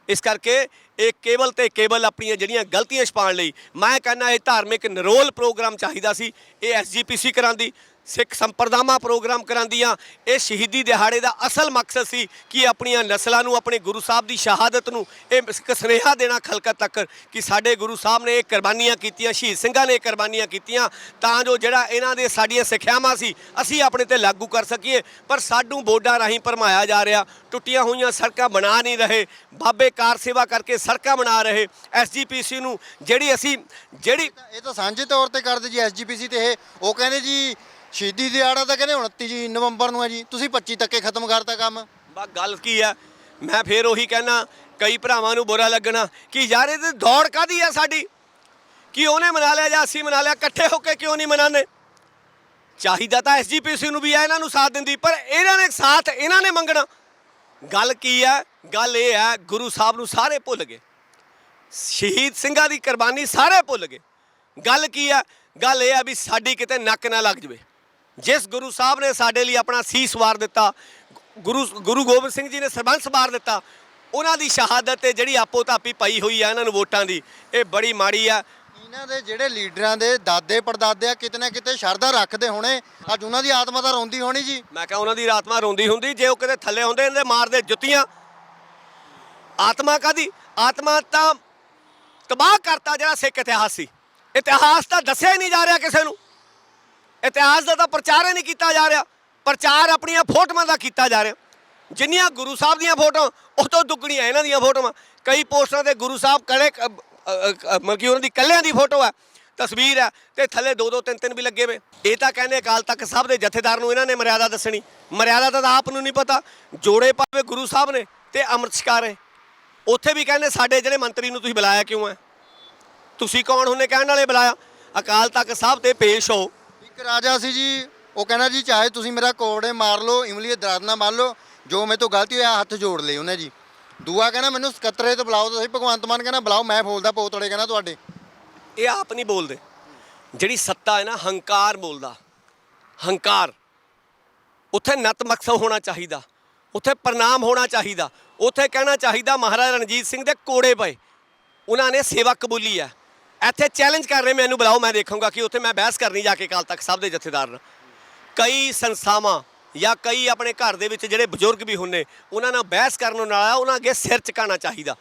ਇਸ ਕਰਕੇ ਇਹ ਕੇਵਲ ਤੇ ਕੇਵਲ ਆਪਣੀਆਂ ਜਿਹੜੀਆਂ ਗਲਤੀਆਂ ਛਪਾਉਣ ਲਈ ਮੈਂ ਕਹਿੰਦਾ ਇਹ ਧਾਰਮਿਕ ਨਿਰੋਲ ਪ੍ਰੋਗਰਾਮ ਚਾਹੀਦਾ ਸੀ, ਇਹ ਐਸਜੀਪੀਸੀ ਕਰਾਂਦੀ। ਸਿੱਖ ਸੰਪਰਦਾਵਾਂ ਪ੍ਰੋਗਰਾਮ ਕਰਾਂਦੀਆਂ ਇਹ ਸ਼ਹੀਦੀ ਦਿਹਾੜੇ ਦਾ ਅਸਲ ਮਕਸਦ ਸੀ ਕਿ ਆਪਣੀਆਂ ਨਸਲਾਂ ਨੂੰ, ਆਪਣੇ ਗੁਰੂ ਸਾਹਿਬ ਦੀ ਸ਼ਹਾਦਤ ਨੂੰ, ਇਹ ਇੱਕ ਸੁਨੇਹਾ ਦੇਣਾ ਖਲਕਤ ਤੱਕ ਕਿ ਸਾਡੇ ਗੁਰੂ ਸਾਹਿਬ ਨੇ ਇਹ ਕੁਰਬਾਨੀਆਂ ਕੀਤੀਆਂ, ਸ਼ਹੀਦ ਸਿੰਘਾਂ ਨੇ ਇਹ ਕੁਰਬਾਨੀਆਂ ਕੀਤੀਆਂ। ਤਾਂ ਜੋ ਜਿਹੜਾ ਇਹਨਾਂ ਦੇ ਸਾਡੀਆਂ ਸਿੱਖਿਆਵਾਂ ਸੀ, ਅਸੀਂ ਆਪਣੇ ਤੇ ਲਾਗੂ ਕਰ ਸਕੀਏ। ਪਰ ਸਾਨੂੰ ਬੋਰਡਾਂ ਰਾਹੀਂ ਭਰਮਾਇਆ ਜਾ ਰਿਹਾ। ਟੁੱਟੀਆਂ ਹੋਈਆਂ ਸੜਕਾਂ ਬਣਾ ਨਹੀਂ ਰਹੇ। ਬਾਬੇ ਕਾਰ ਸੇਵਾ ਕਰਕੇ ਸੜਕਾਂ ਬਣਾ ਰਹੇ। ਐਸਜੀਪੀਸੀ ਨੂੰ ਜਿਹੜੀ ਅਸੀਂ, ਜਿਹੜੀ ਇਹ ਤਾਂ ਸਾਂਝੇ ਤੌਰ ਤੇ ਕਰਦੇ ਜੀ ਐਸਜੀਪੀਸੀ ਤੇ ਇਹ, ਉਹ ਕਹਿੰਦੇ ਜੀ ਸ਼ਹੀਦੀ ਦਿਹਾੜਾ ਤਾਂ ਕਹਿੰਦੇ 29 ਜੀ ਨਵੰਬਰ ਨੂੰ ਹੈ ਜੀ। ਤੁਸੀਂ 25 ਤੱਕੇ ਖਤਮ ਕਰਤਾ ਕੰਮ। ਬਾ, ਗੱਲ ਕੀ ਆ? ਮੈਂ ਫੇਰ ਉਹੀ ਕਹਿਣਾ ਕਈ ਭਰਾਵਾਂ ਨੂੰ ਬੁਰਾ ਲੱਗਣਾ ਕਿ ਯਾਰ ਇਹ ਤੇ ਦੌੜ ਕਾਦੀ ਆ ਸਾਡੀ? ਕਿ ਉਹਨੇ ਮਨਾ ਲਿਆ ਜਾਂ ਅਸੀਂ ਮਨਾ ਲਿਆ, ਇਕੱਠੇ ਹੋ ਕੇ ਕਿਉਂ ਨਹੀਂ ਮਨਾਉਂਦੇ? ਚਾਹੀਦਾ ਤਾਂ ਐਸਜੀਪੀਸੀ ਨੂੰ ਵੀ ਆ ਇਹਨਾਂ ਨੂੰ ਸਾਥ ਦਿੰਦੀ, ਪਰ ਇਹਨਾਂ ਨੇ ਸਾਥ ਇਹਨਾਂ ਨੇ ਮੰਗਣਾ। ਗੱਲ ਕੀ ਹੈ ਗੱਲ ਇਹ ਹੈ ਗੁਰੂ ਸਾਹਿਬ ਨੂੰ ਸਾਰੇ ਭੁੱਲ ਗਏ। ਸ਼ਹੀਦ ਸਿੰਘਾਂ ਦੀ ਕੁਰਬਾਨੀ ਸਾਰੇ ਭੁੱਲ ਗਏ। ਗੱਲ ਕੀ ਹੈ ਗੱਲ ਇਹ ਹੈ ਵੀ ਸਾਡੀ ਕਿਤੇ ਨੱਕ ਨਾ ਲੱਗ ਜਵੇ। ਜਿਸ ਗੁਰੂ ਸਾਹਿਬ ਨੇ ਸਾਡੇ ਲਈ ਆਪਣਾ ਸੀਸ ਵਾਰ ਦਿੱਤਾ ਗੁਰੂ ਗੁਰੂ ਗੋਬਿੰਦ ਸਿੰਘ ਜੀ ਨੇ ਸਰਬੰਸ ਵਾਰ ਦਿੱਤਾ ਉਹਨਾਂ ਦੀ ਸ਼ਹਾਦਤ ਤੇ ਜਿਹੜੀ ਆਪੋ ਧਾਪੀ ਪਈ ਹੋਈ ਆ ਇਹਨਾਂ ਨੂੰ ਵੋਟਾਂ ਦੀ ਇਹ ਬੜੀ ਮਾੜੀ ਆ। ਇਹਨਾਂ ਦੇ ਜਿਹੜੇ ਲੀਡਰਾਂ ਦੇ ਦਾਦੇ ਪੜਦਾਦੇ ਆ ਕਿਤੇ ਨਾ ਕਿਤੇ ਸ਼ਰਧਾ ਰੱਖਦੇ ਹੋਣੇ ਅੱਜ ਉਹਨਾਂ ਦੀ ਆਤਮਾ ਤਾਂ ਰੋਂਦੀ ਹੋਣੀ ਜੀ। ਮੈਂ ਕਿਹਾ ਉਹਨਾਂ ਦੀ ਆਤਮਾ ਰੋਂਦੀ ਹੁੰਦੀ ਜੇ ਉਹ ਕਿਤੇ ਥੱਲੇ ਹੁੰਦੇ ਇਹਦੇ ਮਾਰਦੇ ਜੁੱਤੀਆਂ। ਆਤਮਾ ਕਾਦੀ ਆਤਮਾ ਤਾਂ ਤਬਾਹ ਕਰਤਾ ਜਿਹੜਾ ਸਿੱਖ ਇਤਿਹਾਸ ਸੀ। ਇਤਿਹਾਸ ਤਾਂ ਦੱਸਿਆ ਹੀ ਨਹੀਂ ਜਾ ਰਿਹਾ ਕਿਸੇ ਨੂੰ। ਇਤਿਹਾਸ ਦਾ ਤਾਂ ਪ੍ਰਚਾਰ ਹੀ ਨਹੀਂ ਕੀਤਾ ਜਾ ਰਿਹਾ। ਪ੍ਰਚਾਰ ਆਪਣੀਆਂ ਫੋਟੋਆਂ ਦਾ ਕੀਤਾ ਜਾ ਰਿਹਾ। ਜਿੰਨੀਆਂ ਗੁਰੂ ਸਾਹਿਬ ਦੀਆਂ ਫੋਟੋਆਂ ਉਹ ਤੋਂ ਦੁੱਗਣੀਆਂ ਇਹਨਾਂ ਦੀਆਂ ਫੋਟੋਆਂ। ਕਈ ਪੋਸਟਰਾਂ ਤੇ ਗੁਰੂ ਸਾਹਿਬ ਕਲੇ ਅ, ਮਤਲਬ ਕਿ ਉਹਨਾਂ ਦੀ ਕੱਲਿਆਂ ਦੀ ਫੋਟੋ ਹੈ ਤਸਵੀਰ ਹੈ ਤੇ ਥੱਲੇ ਦੋ ਦੋ ਤਿੰਨ ਤਿੰਨ ਵੀ ਲੱਗੇ ਵੇ ਇਹ ਤਾਂ ਕਹਿੰਦੇ ਅਕਾਲ ਤਖਤ ਸਾਹਿਬ ਦੇ ਜਥੇਦਾਰ ਨੂੰ ਇਹਨਾਂ ਨੇ ਮਰਿਆਦਾ ਦੱਸਣੀ। ਮਰਿਆਦਾ ਤਾਂ ਆਪ ਨੂੰ ਨਹੀਂ ਪਤਾ। ਜੋੜੇ ਪਾਵੇ ਗੁਰੂ ਸਾਹਿਬ ਨੇ ਤੇ ਅੰਮ੍ਰਿਤ ਛਕਾਰੇ ਉੱਥੇ ਵੀ ਕਹਿੰਦੇ ਸਾਡੇ ਜਿਹੜੇ ਮੰਤਰੀ ਨੂੰ ਤੁਸੀਂ ਬੁਲਾਇਆ ਕਿਉਂ ਹੈ? ਤੁਸੀਂ ਕੌਣ ਹੁੰਨੇ ਕਹਿਣ ਵਾਲੇ ਬੁਲਾਇਆ? ਅਕਾਲ ਤਖਤ ਸਾਹਿਬ ਤੇ ਪੇਸ਼ ਹੋ। ਇੱਕ ਰਾਜਾ ਸੀ ਜੀ, ਉਹ ਕਹਿੰਦਾ ਜੀ ਚਾਹੇ ਤੁਸੀਂ ਮੇਰਾ ਕੋੜੇ ਮਾਰ ਲਓ, ਇਮਲੀ ਦੇ ਦਰਦ ਨਾਲ ਮਾਰ ਲਓ, ਜੋ ਮੇਰੇ ਤੋਂ ਗਲਤੀ ਹੋਇਆ ਹੱਥ ਜੋੜ ਲਏ ਉਹਨੇ ਜੀ। ਦੂਆ ਕਹਿੰਦਾ ਮੈਨੂੰ ਸਕੱਤਰੇ ਤੋਂ ਬੁਲਾਓ ਤੁਸੀਂ, ਭਗਵੰਤ ਮਾਨ ਕਹਿੰਦਾ ਬੁਲਾਓ, ਮੈਂ ਬੋਲਦਾ ਪੋਤੜੇ ਕਹਿੰਦਾ ਤੁਹਾਡੇ। ਇਹ ਆਪ ਨਹੀਂ ਬੋਲਦੇ। ਜਿਹੜੀ ਸੱਤਾ ਹੈ ਨਾ, ਹੰਕਾਰ ਬੋਲਦਾ। ਹੰਕਾਰ। ਉੱਥੇ ਨਤਮਕਸਦ ਹੋਣਾ ਚਾਹੀਦਾ। ਉੱਥੇ ਪ੍ਰਣਾਮ ਹੋਣਾ ਚਾਹੀਦਾ। ਉੱਥੇ ਕਹਿਣਾ ਚਾਹੀਦਾ ਮਹਾਰਾਜਾ ਰਣਜੀਤ ਸਿੰਘ ਦੇ ਕੋੜੇ ਪਏ। ਉਹਨਾਂ ਨੇ ਸੇਵਾ ਕਬੂਲੀ ਹੈ। ਇੱਥੇ ਚੈਲੰਜ ਕਰ ਰਹੇ ਮੈਨੂੰ ਬੁਲਾਓ, ਮੈਂ ਦੇਖੂੰਗਾ ਕਿ ਉੱਥੇ ਮੈਂ ਬਹਿਸ ਕਰਨੀ ਜਾ ਕੇ ਕਾਲ ਤੱਕ ਸਾਹਿਬ ਦੇ ਜਥੇਦਾਰ ਨਾਲ। ਕਈ ਸੰਸਥਾਵਾਂ ਜਾਂ ਕਈ ਆਪਣੇ ਘਰ ਦੇ ਵਿੱਚ ਜਿਹੜੇ ਬਜ਼ੁਰਗ ਵੀ ਹੁੰਨੇ ਉਹਨਾਂ ਨਾਲ ਬਹਿਸ ਕਰਨ ਨਾਲ ਉਹਨਾਂ ਅੱਗੇ ਸਿਰ ਝੁਕਾਉਣਾ ਚਾਹੀਦਾ।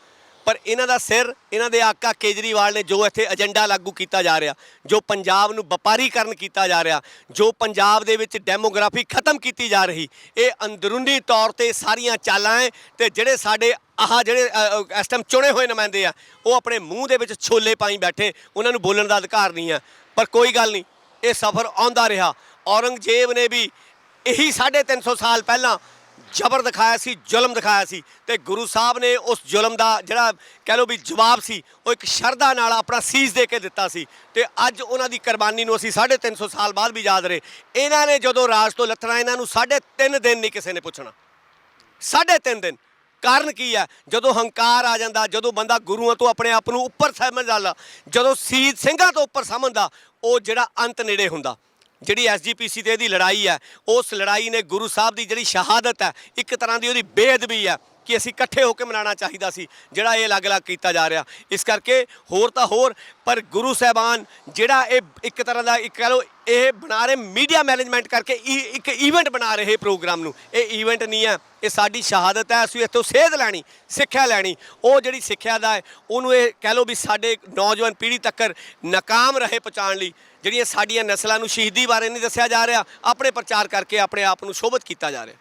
ਪਰ ਇਹਨਾਂ ਦਾ ਸਿਰ, ਇਹਨਾਂ ਦੇ ਆਕਾ ਕੇਜਰੀਵਾਲ ਨੇ ਜੋ ਇੱਥੇ ਏਜੰਡਾ ਲਾਗੂ ਕੀਤਾ ਜਾ ਰਿਹਾ, ਜੋ ਪੰਜਾਬ ਨੂੰ ਵਪਾਰੀਕਰਨ ਕੀਤਾ ਜਾ ਰਿਹਾ, ਜੋ ਪੰਜਾਬ ਦੇ ਵਿੱਚ ਡੈਮੋਗ੍ਰਾਫੀ ਖਤਮ ਕੀਤੀ ਜਾ ਰਹੀ, ਇਹ ਅੰਦਰੂਨੀ ਤੌਰ ਤੇ ਸਾਰੀਆਂ ਚਾਲਾਂ ਹੈ ਤੇ ਜਿਹੜੇ ਸਾਡੇ ਆਹ ਜਿਹੜੇ ਅ, ਇਸ ਟਾਈਮ ਚੁਣੇ ਹੋਏ ਨੁਮਾਇੰਦੇ ਆ ਉਹ ਆਪਣੇ ਮੂੰਹ ਦੇ ਵਿੱਚ ਛੋਲੇ ਪਾਈ ਬੈਠੇ ਉਹਨਾਂ ਨੂੰ ਬੋਲਣ ਦਾ ਅਧਿਕਾਰ ਨਹੀਂ ਹੈ ਪਰ ਕੋਈ ਗੱਲ ਨਹੀਂ ਇਹ ਸਫ਼ਰ ਆਉਂਦਾ ਰਿਹਾ। ਔਰੰਗਜ਼ੇਬ ਨੇ ਵੀ ਇਹੀ 350 ਸਾਲ ਪਹਿਲਾਂ ਜ਼ਬਰ ਦਿਖਾਇਆ ਸੀ ਜ਼ੁਲਮ ਦਿਖਾਇਆ ਸੀ ਤੇ ਗੁਰੂ ਸਾਹਿਬ ਨੇ ਉਸ ਜ਼ੁਲਮ ਦਾ ਜਿਹੜਾ ਕਹਿ ਲਓ ਵੀ ਜਵਾਬ ਸੀ ਉਹ ਇੱਕ ਸ਼ਰਧਾ ਨਾਲ ਆਪਣਾ ਸੀਸ ਦੇ ਕੇ ਦਿੱਤਾ ਸੀ। ਤੇ ਅੱਜ ਉਹਨਾਂ ਦੀ ਕੁਰਬਾਨੀ ਨੂੰ ਅਸੀਂ 350 ਸਾਲ ਬਾਅਦ ਵੀ ਯਾਦ ਰਹੇ। ਇਹਨਾਂ ਨੇ ਜਦੋਂ ਰਾਜ ਤੋਂ ਲੱਥਣਾ ਇਹਨਾਂ ਨੂੰ 3.5 ਦਿਨ ਨਹੀਂ ਕਿਸੇ ਨੇ ਪੁੱਛਣਾ। ਸਾਢੇ ਤਿੰਨ ਦਿਨ। ਕਾਰਨ ਕੀ ਹੈ ਜਦੋਂ ਹੰਕਾਰ ਆ ਜਾਂਦਾ, ਜਦੋਂ ਬੰਦਾ ਗੁਰੂਆਂ ਤੋਂ ਆਪਣੇ ਆਪ ਨੂੰ ਉੱਪਰ ਸਮਝ ਜਾਂਦਾ, ਜਦੋਂ ਸੀਤ ਸਿੰਘਾਂ ਤੋਂ ਉੱਪਰ ਸਮਝਦਾ ਉਹ ਜਿਹੜਾ ਅੰਤ ਨੇੜੇ ਹੁੰਦਾ। ਜਿਹੜੀ ਐਸਜੀਪੀਸੀ ਤੇ ਇਹਦੀ ਲੜਾਈ ਹੈ ਉਸ ਲੜਾਈ ਨੇ ਗੁਰੂ ਸਾਹਿਬ ਦੀ ਜਿਹੜੀ ਸ਼ਹਾਦਤ ਹੈ ਇੱਕ ਤਰ੍ਹਾਂ ਦੀ ਉਹਦੀ ਬੇਅਦਬੀ ਹੈ ਕਿ ਅਸੀਂ ਇਕੱਠੇ ਹੋ ਕੇ ਮਨਾਉਣਾ ਚਾਹੀਦਾ ਸੀ, ਜਿਹੜਾ ਇਹ ਅਲੱਗ-ਅਲੱਗ ਕੀਤਾ ਜਾ ਰਿਹਾ। ਇਸ ਕਰਕੇ ਹੋਰ ਤਾਂ ਹੋਰ, ਪਰ ਗੁਰੂ ਸਾਹਿਬਾਨ ਜਿਹੜਾ ਇਹ ਇੱਕ ਤਰ੍ਹਾਂ ਦਾ ਇੱਕ ਕਹ ਲਓ, ਇਹ ਬਣਾ ਰਹੇ ਮੀਡੀਆ ਮੈਨੇਜਮੈਂਟ ਕਰਕੇ ਈ- ਇੱਕ ਇਵੈਂਟ ਬਣਾ ਰਹੇ ਪ੍ਰੋਗਰਾਮ ਨੂੰ। ਇਹ ਇਵੈਂਟ ਨਹੀਂ ਹੈ, ਇਹ ਸਾਡੀ ਸ਼ਹਾਦਤ ਹੈ, ਅਸੀਂ ਇੱਥੋਂ ਸੇਧ ਲੈਣੀ, ਸਿੱਖਿਆ ਲੈਣੀ। ਉਹ ਜਿਹੜੀ ਸਿੱਖਿਆ ਦਾ ਹੈ, ਉਹਨੂੰ ਇਹ ਕਹਿ ਲਓ ਵੀ ਸਾਡੇ ਨੌਜਵਾਨ ਪੀੜ੍ਹੀ ਤੱਕ ਨਾਕਾਮ ਰਹੇ ਪਹੁੰਚਾਉਣ ਲਈ, ਜਿਹੜੀਆਂ ਸਾਡੀਆਂ ਨਸਲਾਂ ਨੂੰ ਸ਼ਹੀਦੀ ਬਾਰੇ ਨਹੀਂ ਦੱਸਿਆ ਜਾ ਰਿਹਾ, ਆਪਣੇ ਪ੍ਰਚਾਰ ਕਰਕੇ ਆਪਣੇ ਆਪ ਨੂੰ ਸ਼ੋਭਤ ਕੀਤਾ ਜਾ ਰਿਹਾ।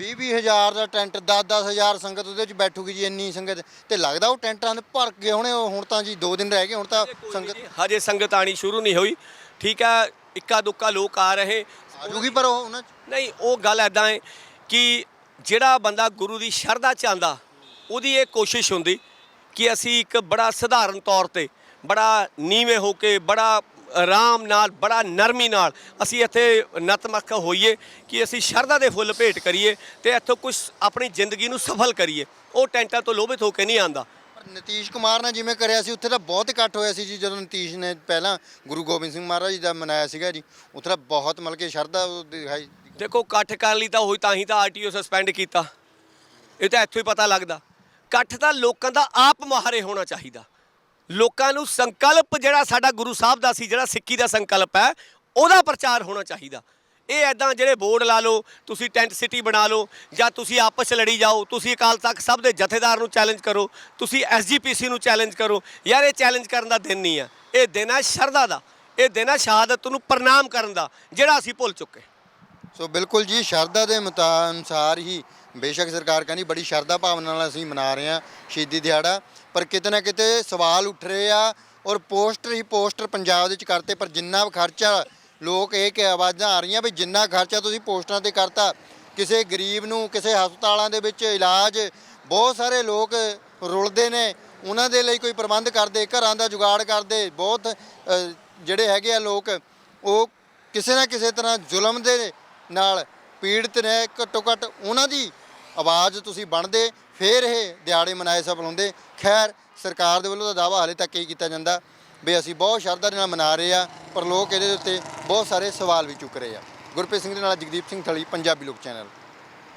20 ਹਜ਼ਾਰ ਦਾ ਟੈਂਟ 10 ਹਜ਼ਾਰ ਸੰਗਤ ਉਹਦੇ ਵਿੱਚ ਬੈਠੂਗੀ ਜੀ ਇੰਨੀ ਸੰਗਤ। ਤੇ ਲੱਗਦਾ ਉਹ ਟੈਂਟਾਂ ਦੇ ਭਰ ਗਏ ਹੋਣੇ ਉਹ ਹੁਣ ਤਾਂ ਜੀ 2 ਦਿਨ ਰਹਿ ਗਏ ਹੁਣ ਤਾਂ ਸੰਗਤ ਹਜੇ ਸੰਗਤ ਆਣੀ ਸ਼ੁਰੂ ਨਹੀਂ ਹੋਈ। ਠੀਕ ਹੈ ਇੱਕਾ ਦੁੱਕਾ ਲੋਕ ਆ ਰਹੇ। ਆਜੂਗੀ ਪਰ ਉਹ ਉਹਨਾਂ 'ਚ? ਨਹੀਂ ਉਹ ਗੱਲ ਐਦਾਂ ਹੈ ਕਿ ਜਿਹੜਾ ਬੰਦਾ ਗੁਰੂ ਦੀ ਸ਼ਰਧਾ ਚ ਆਂਦਾ ਉਹਦੀ ਇਹ ਕੋਸ਼ਿਸ਼ ਹੁੰਦੀ ਕਿ ਅਸੀਂ ਇੱਕ ਬੜਾ ਸਧਾਰਨ ਤੌਰ ਤੇ ਬੜਾ ਨੀਵੇਂ ਹੋ ਕੇ ਬੜਾ ਆਰਾਮ ਨਾਲ ਬੜਾ ਨਰਮੀ ਨਾਲ ਅਸੀਂ ਇੱਥੇ ਨਤਮਸਤਕ ਹੋਈਏ ਕਿ ਅਸੀਂ ਸ਼ਰਧਾ ਦੇ ਫੁੱਲ ਭੇਟ ਕਰੀਏ ਤੇ ਇੱਥੋਂ ਕੁਝ ਆਪਣੀ ਜ਼ਿੰਦਗੀ ਨੂੰ ਸਫਲ ਕਰੀਏ। ਉਹ ਟੈਂਟਾਂ ਤੋਂ ਲੋਭਿਤ ਹੋ ਕੇ ਨਹੀਂ ਆਂਦਾ ਨਤੀਸ਼ ਕੁਮਾਰ ਨੇ ਜਿਵੇਂ ਕਰਿਆ ਸੀ ਉੱਥੇ ਤਾਂ ਬਹੁਤ ਇਕੱਠ ਹੋਇਆ ਸੀ ਜੀ ਜਦੋਂ ਨਤੀਸ਼ ਨੇ ਪਹਿਲਾਂ ਗੁਰੂ ਗੋਬਿੰਦ ਸਿੰਘ ਮਹਾਰਾਜ ਜੀ ਦਾ ਮਨਾਇਆ ਸੀਗਾ ਜੀ। ਉੱਥੇ ਤਾਂ ਬਹੁਤ ਮਤਲਬ ਕਿ ਸ਼ਰਧਾ ਦਿਖਾਈ। ਦੇਖੋ ਇਕੱਠ ਕਰਨ ਲਈ ਤਾਂ ਹੋਈ ਤਾਂ ਹੀ ਤਾਂ ਆਰਟੀਓ ਸਸਪੈਂਡ ਕੀਤਾ। ਇਹ ਤਾਂ ਇੱਥੋਂ ਹੀ ਪਤਾ ਲੱਗਦਾ। ਇਕੱਠ ਤਾਂ ਲੋਕਾਂ ਦਾ ਆਪ ਮੁਹਾਰੇ ਹੋਣਾ ਚਾਹੀਦਾ। ਲੋਕਾਂ ਨੂੰ ਸੰਕਲਪ ਜਿਹੜਾ ਸਾਡਾ ਗੁਰੂ ਸਾਹਿਬ ਦਾ ਸੀ, ਜਿਹੜਾ ਸਿੱਖੀ ਦਾ ਸੰਕਲਪ ਹੈ, ਉਹਦਾ ਪ੍ਰਚਾਰ ਹੋਣਾ ਚਾਹੀਦਾ। ਇਹ ਐਦਾਂ ਜਿਹੜੇ ਬੋਰਡ ਲਾ ਲਓ, ਤੁਸੀਂ ਟੈਂਟ ਸਿਟੀ ਬਣਾ ਲਓ, ਜਾਂ ਤੁਸੀਂ ਆਪਸ 'ਚ ਲੜੀ ਜਾਓ, ਤੁਸੀਂ ਅਕਾਲ ਤਖਤ ਸਭ ਦੇ ਜਥੇਦਾਰ ਨੂੰ ਚੈਲੰਜ ਕਰੋ, ਤੁਸੀਂ ਐਸਜੀਪੀਸੀ ਨੂੰ ਚੈਲੰਜ ਕਰੋ। ਯਾਰ, ਇਹ ਚੈਲੰਜ ਕਰਨ ਦਾ ਦਿਨ ਨਹੀਂ ਹੈ ਇਹ ਦਿਨ ਹੈ ਸ਼ਰਧਾ ਦਾ। ਇਹ ਦਿਨ ਹੈ ਸ਼ਹਾਦਤ ਨੂੰ ਪ੍ਰਣਾਮ ਕਰਨ ਦਾ, ਜਿਹੜਾ ਅਸੀਂ ਭੁੱਲ ਚੁੱਕੇ। ਸੋ ਬਿਲਕੁਲ ਜੀ, ਸ਼ਰਧਾ ਦੇ ਮੁਤਾ- ਅਨੁਸਾਰ ਹੀ ਬੇਸ਼ੱਕ ਸਰਕਾਰ ਕਹਿੰਦੀ ਬੜੀ ਸ਼ਰਧਾ ਭਾਵਨਾ ਨਾਲ ਅਸੀਂ ਮਨਾ ਰਹੇ ਹਾਂ ਸ਼ਹੀਦੀ ਦਿਹਾੜਾ। ਪਰ ਕਿਤੇ ਨਾ ਕਿਤੇ ਸਵਾਲ ਉੱਠ ਰਹੇ ਆ ਔਰ ਪੋਸਟਰ ਹੀ ਪੋਸਟਰ ਪੰਜਾਬ ਦੇ ਵਿੱਚ ਕਰਤੇ, ਪਰ ਜਿੰਨਾ ਖਰਚਾ ਲੋਕ ਇਹ ਕਿ ਆਵਾਜ਼ਾਂ ਆ ਰਹੀਆਂ ਵੀ ਜਿੰਨਾ ਖਰਚਾ ਤੁਸੀਂ ਪੋਸਟਰਾਂ ਤੇ ਕਰਤਾ, ਕਿਸੇ ਗਰੀਬ ਨੂੰ, ਕਿਸੇ ਹਸਪਤਾਲਾਂ ਦੇ ਵਿੱਚ ਇਲਾਜ, ਬਹੁਤ ਸਾਰੇ ਲੋਕ ਰੁਲਦੇ ਨੇ, ਉਹਨਾਂ ਦੇ ਲਈ ਕੋਈ ਪ੍ਰਬੰਧ ਕਰਦੇ, ਘਰਾਂ ਦਾ ਜੁਗਾੜ ਕਰਦੇ, ਬਹੁਤ ਜਿਹੜੇ ਹੈਗੇ ਆ ਲੋਕ, ਉਹ ਕਿਸੇ ਨਾ ਕਿਸੇ ਤਰ੍ਹਾਂ ਜ਼ੁਲਮ ਦੇ ਨਾਲ ਪੀੜਤ ਨੇ, ਘੱਟੋ ਘੱਟ ਉਹਨਾਂ ਦੀ ਆਵਾਜ਼ ਤੁਸੀਂ ਬਣਦੇ, ਫੇਰ ਇਹ ਦਿਹਾੜੇ ਮਨਾਏ ਸਫਲ ਹੁੰਦੇ। ਖੈਰ, ਸਰਕਾਰ ਦੇ ਵੱਲੋਂ ਤਾਂ ਦਾਵਾ ਹਾਲੇ ਤੱਕ ਇਹ ਕੀਤਾ ਜਾਂਦਾ ਵੀ ਅਸੀਂ ਬਹੁਤ ਸ਼ਰਧਾ ਦੇ ਨਾਲ ਮਨਾ ਰਹੇ ਆ ਪਰ ਲੋਕ ਇਹਦੇ ਉੱਤੇ ਬਹੁਤ ਸਾਰੇ ਸਵਾਲ ਵੀ ਚੁੱਕ ਰਹੇ ਆ। ਗੁਰਪ੍ਰੀਤ ਸਿੰਘ ਦੇ ਨਾਲ ਜਗਦੀਪ ਸਿੰਘ ਥਲੀ, ਪੰਜਾਬੀ ਲੋਕ ਚੈਨਲ।